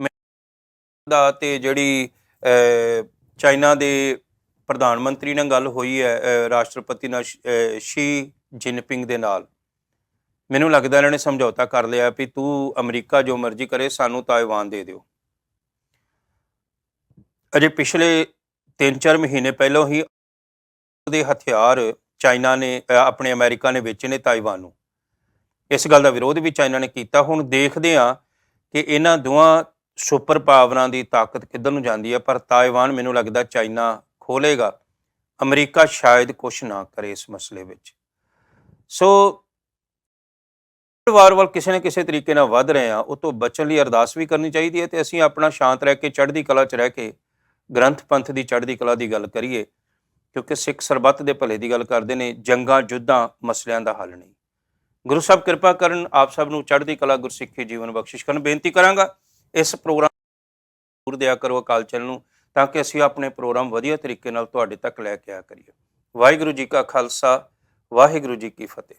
ਮੈਂ- ਦਾ ਤੇ ਜਿਹੜੀ ਚਾਈਨਾ ਦੇ ਪ੍ਰਧਾਨ ਮੰਤਰੀ ਨਾਲ ਗੱਲ ਹੋਈ ਹੈ ਰਾਸ਼ਟਰਪਤੀ ਨਾਲ ਸ਼ੀ ਜਿਨਪਿੰਗ ਦੇ ਨਾਲ। ਮੈਨੂੰ ਲੱਗਦਾ ਇਹਨਾਂ ਨੇ ਸਮਝੌਤਾ ਕਰ ਲਿਆ ਵੀ ਤੂੰ ਅਮਰੀਕਾ ਜੋ ਮਰਜ਼ੀ ਕਰੇ, ਸਾਨੂੰ ਤਾਇਵਾਨ ਦੇ ਦਿਓ। ਅਜੇ ਪਿਛਲੇ 3-4 ਮਹੀਨੇ ਪਹਿਲਾਂ ਹੀ ਦੇ ਹਥਿਆਰ ਚਾਈਨਾ ਨੇ ਆਪਣੇ ਅਮਰੀਕਾ ਨੇ ਵੇਚੇ ਨੇ ਤਾਈਵਾਨ ਨੂੰ। ਇਸ ਗੱਲ ਦਾ ਵਿਰੋਧ ਵੀ ਚਾਈਨਾ ਨੇ ਕੀਤਾ। ਹੁਣ ਦੇਖਦੇ ਆ ਕਿ ਇਹਨਾਂ ਦੋਵਾਂ ਸੁਪਰ ਪਾਵਰਾਂ ਦੀ ਤਾਕਤ ਕਿੱਧਰ ਨੂੰ ਜਾਂਦੀ ਹੈ, ਪਰ ਤਾਈਵਾਨ ਮੈਨੂੰ ਲੱਗਦਾ ਚਾਈਨਾ ਖੋਲੇਗਾ ਅਮਰੀਕਾ ਸ਼ਾਇਦ ਕੁਝ ਨਾ ਕਰੇ ਇਸ ਮਸਲੇ ਵਿੱਚ। ਸੋ ਵਾਰ ਵਾਰ ਕਿਸੇ ਨਾ ਕਿਸੇ ਤਰੀਕੇ ਨਾਲ ਵੱਧ ਰਹੇ ਆ ਉਹ ਤੋਂ ਬਚਣ ਲਈ ਅਰਦਾਸ ਵੀ ਕਰਨੀ ਚਾਹੀਦੀ ਹੈ ਤੇ ਅਸੀਂ ਆਪਣਾ ਸ਼ਾਂਤ ਰਹਿ ਕੇ, ਚੜ੍ਹਦੀ ਕਲਾ 'ਚ ਰਹਿ ਕੇ, ਗ੍ਰੰਥ ਪੰਥ ਦੀ ਚੜ੍ਹਦੀ ਕਲਾ ਦੀ ਗੱਲ ਕਰੀਏ। ਕਿਉਂਕਿ ਸਿੱਖ ਸਰਬੱਤ ਦੇ ਭਲੇ ਦੀ ਗੱਲ ਕਰਦੇ ਨੇ, ਜੰਗਾਂ ਜੁੱਦਾਂ ਮਸਲਿਆਂ ਦਾ ਹੱਲ ਨਹੀਂ। ਗੁਰੂ ਸਾਹਿਬ ਕਿਰਪਾ ਕਰਨ, ਆਪ ਸਭ ਨੂੰ ਚੜ੍ਹਦੀ ਕਲਾ ਗੁਰਸਿੱਖੀ ਜੀਵਨ ਬਖਸ਼ਿਸ਼ ਕਰਨ, ਬੇਨਤੀ ਕਰਾਂਗਾ ਇਸ ਪ੍ਰੋਗਰਾਮ ਜ਼ਰੂਰ ਦਿਆ ਕਰੋ ਅਕਾਲ ਚੈਨਲ ਨੂੰ, ਤਾਂ ਕਿ ਅਸੀਂ ਆਪਣੇ ਪ੍ਰੋਗਰਾਮ ਵਧੀਆ ਤਰੀਕੇ ਨਾਲ ਤੁਹਾਡੇ ਤੱਕ ਲੈ ਕੇ ਆ ਕਰੀਏ। ਵਾਹਿਗੁਰੂ ਜੀ ਕਾ ਖਾਲਸਾ, ਵਾਹਿਗੁਰੂ ਜੀ ਕੀ ਫਤਿਹ।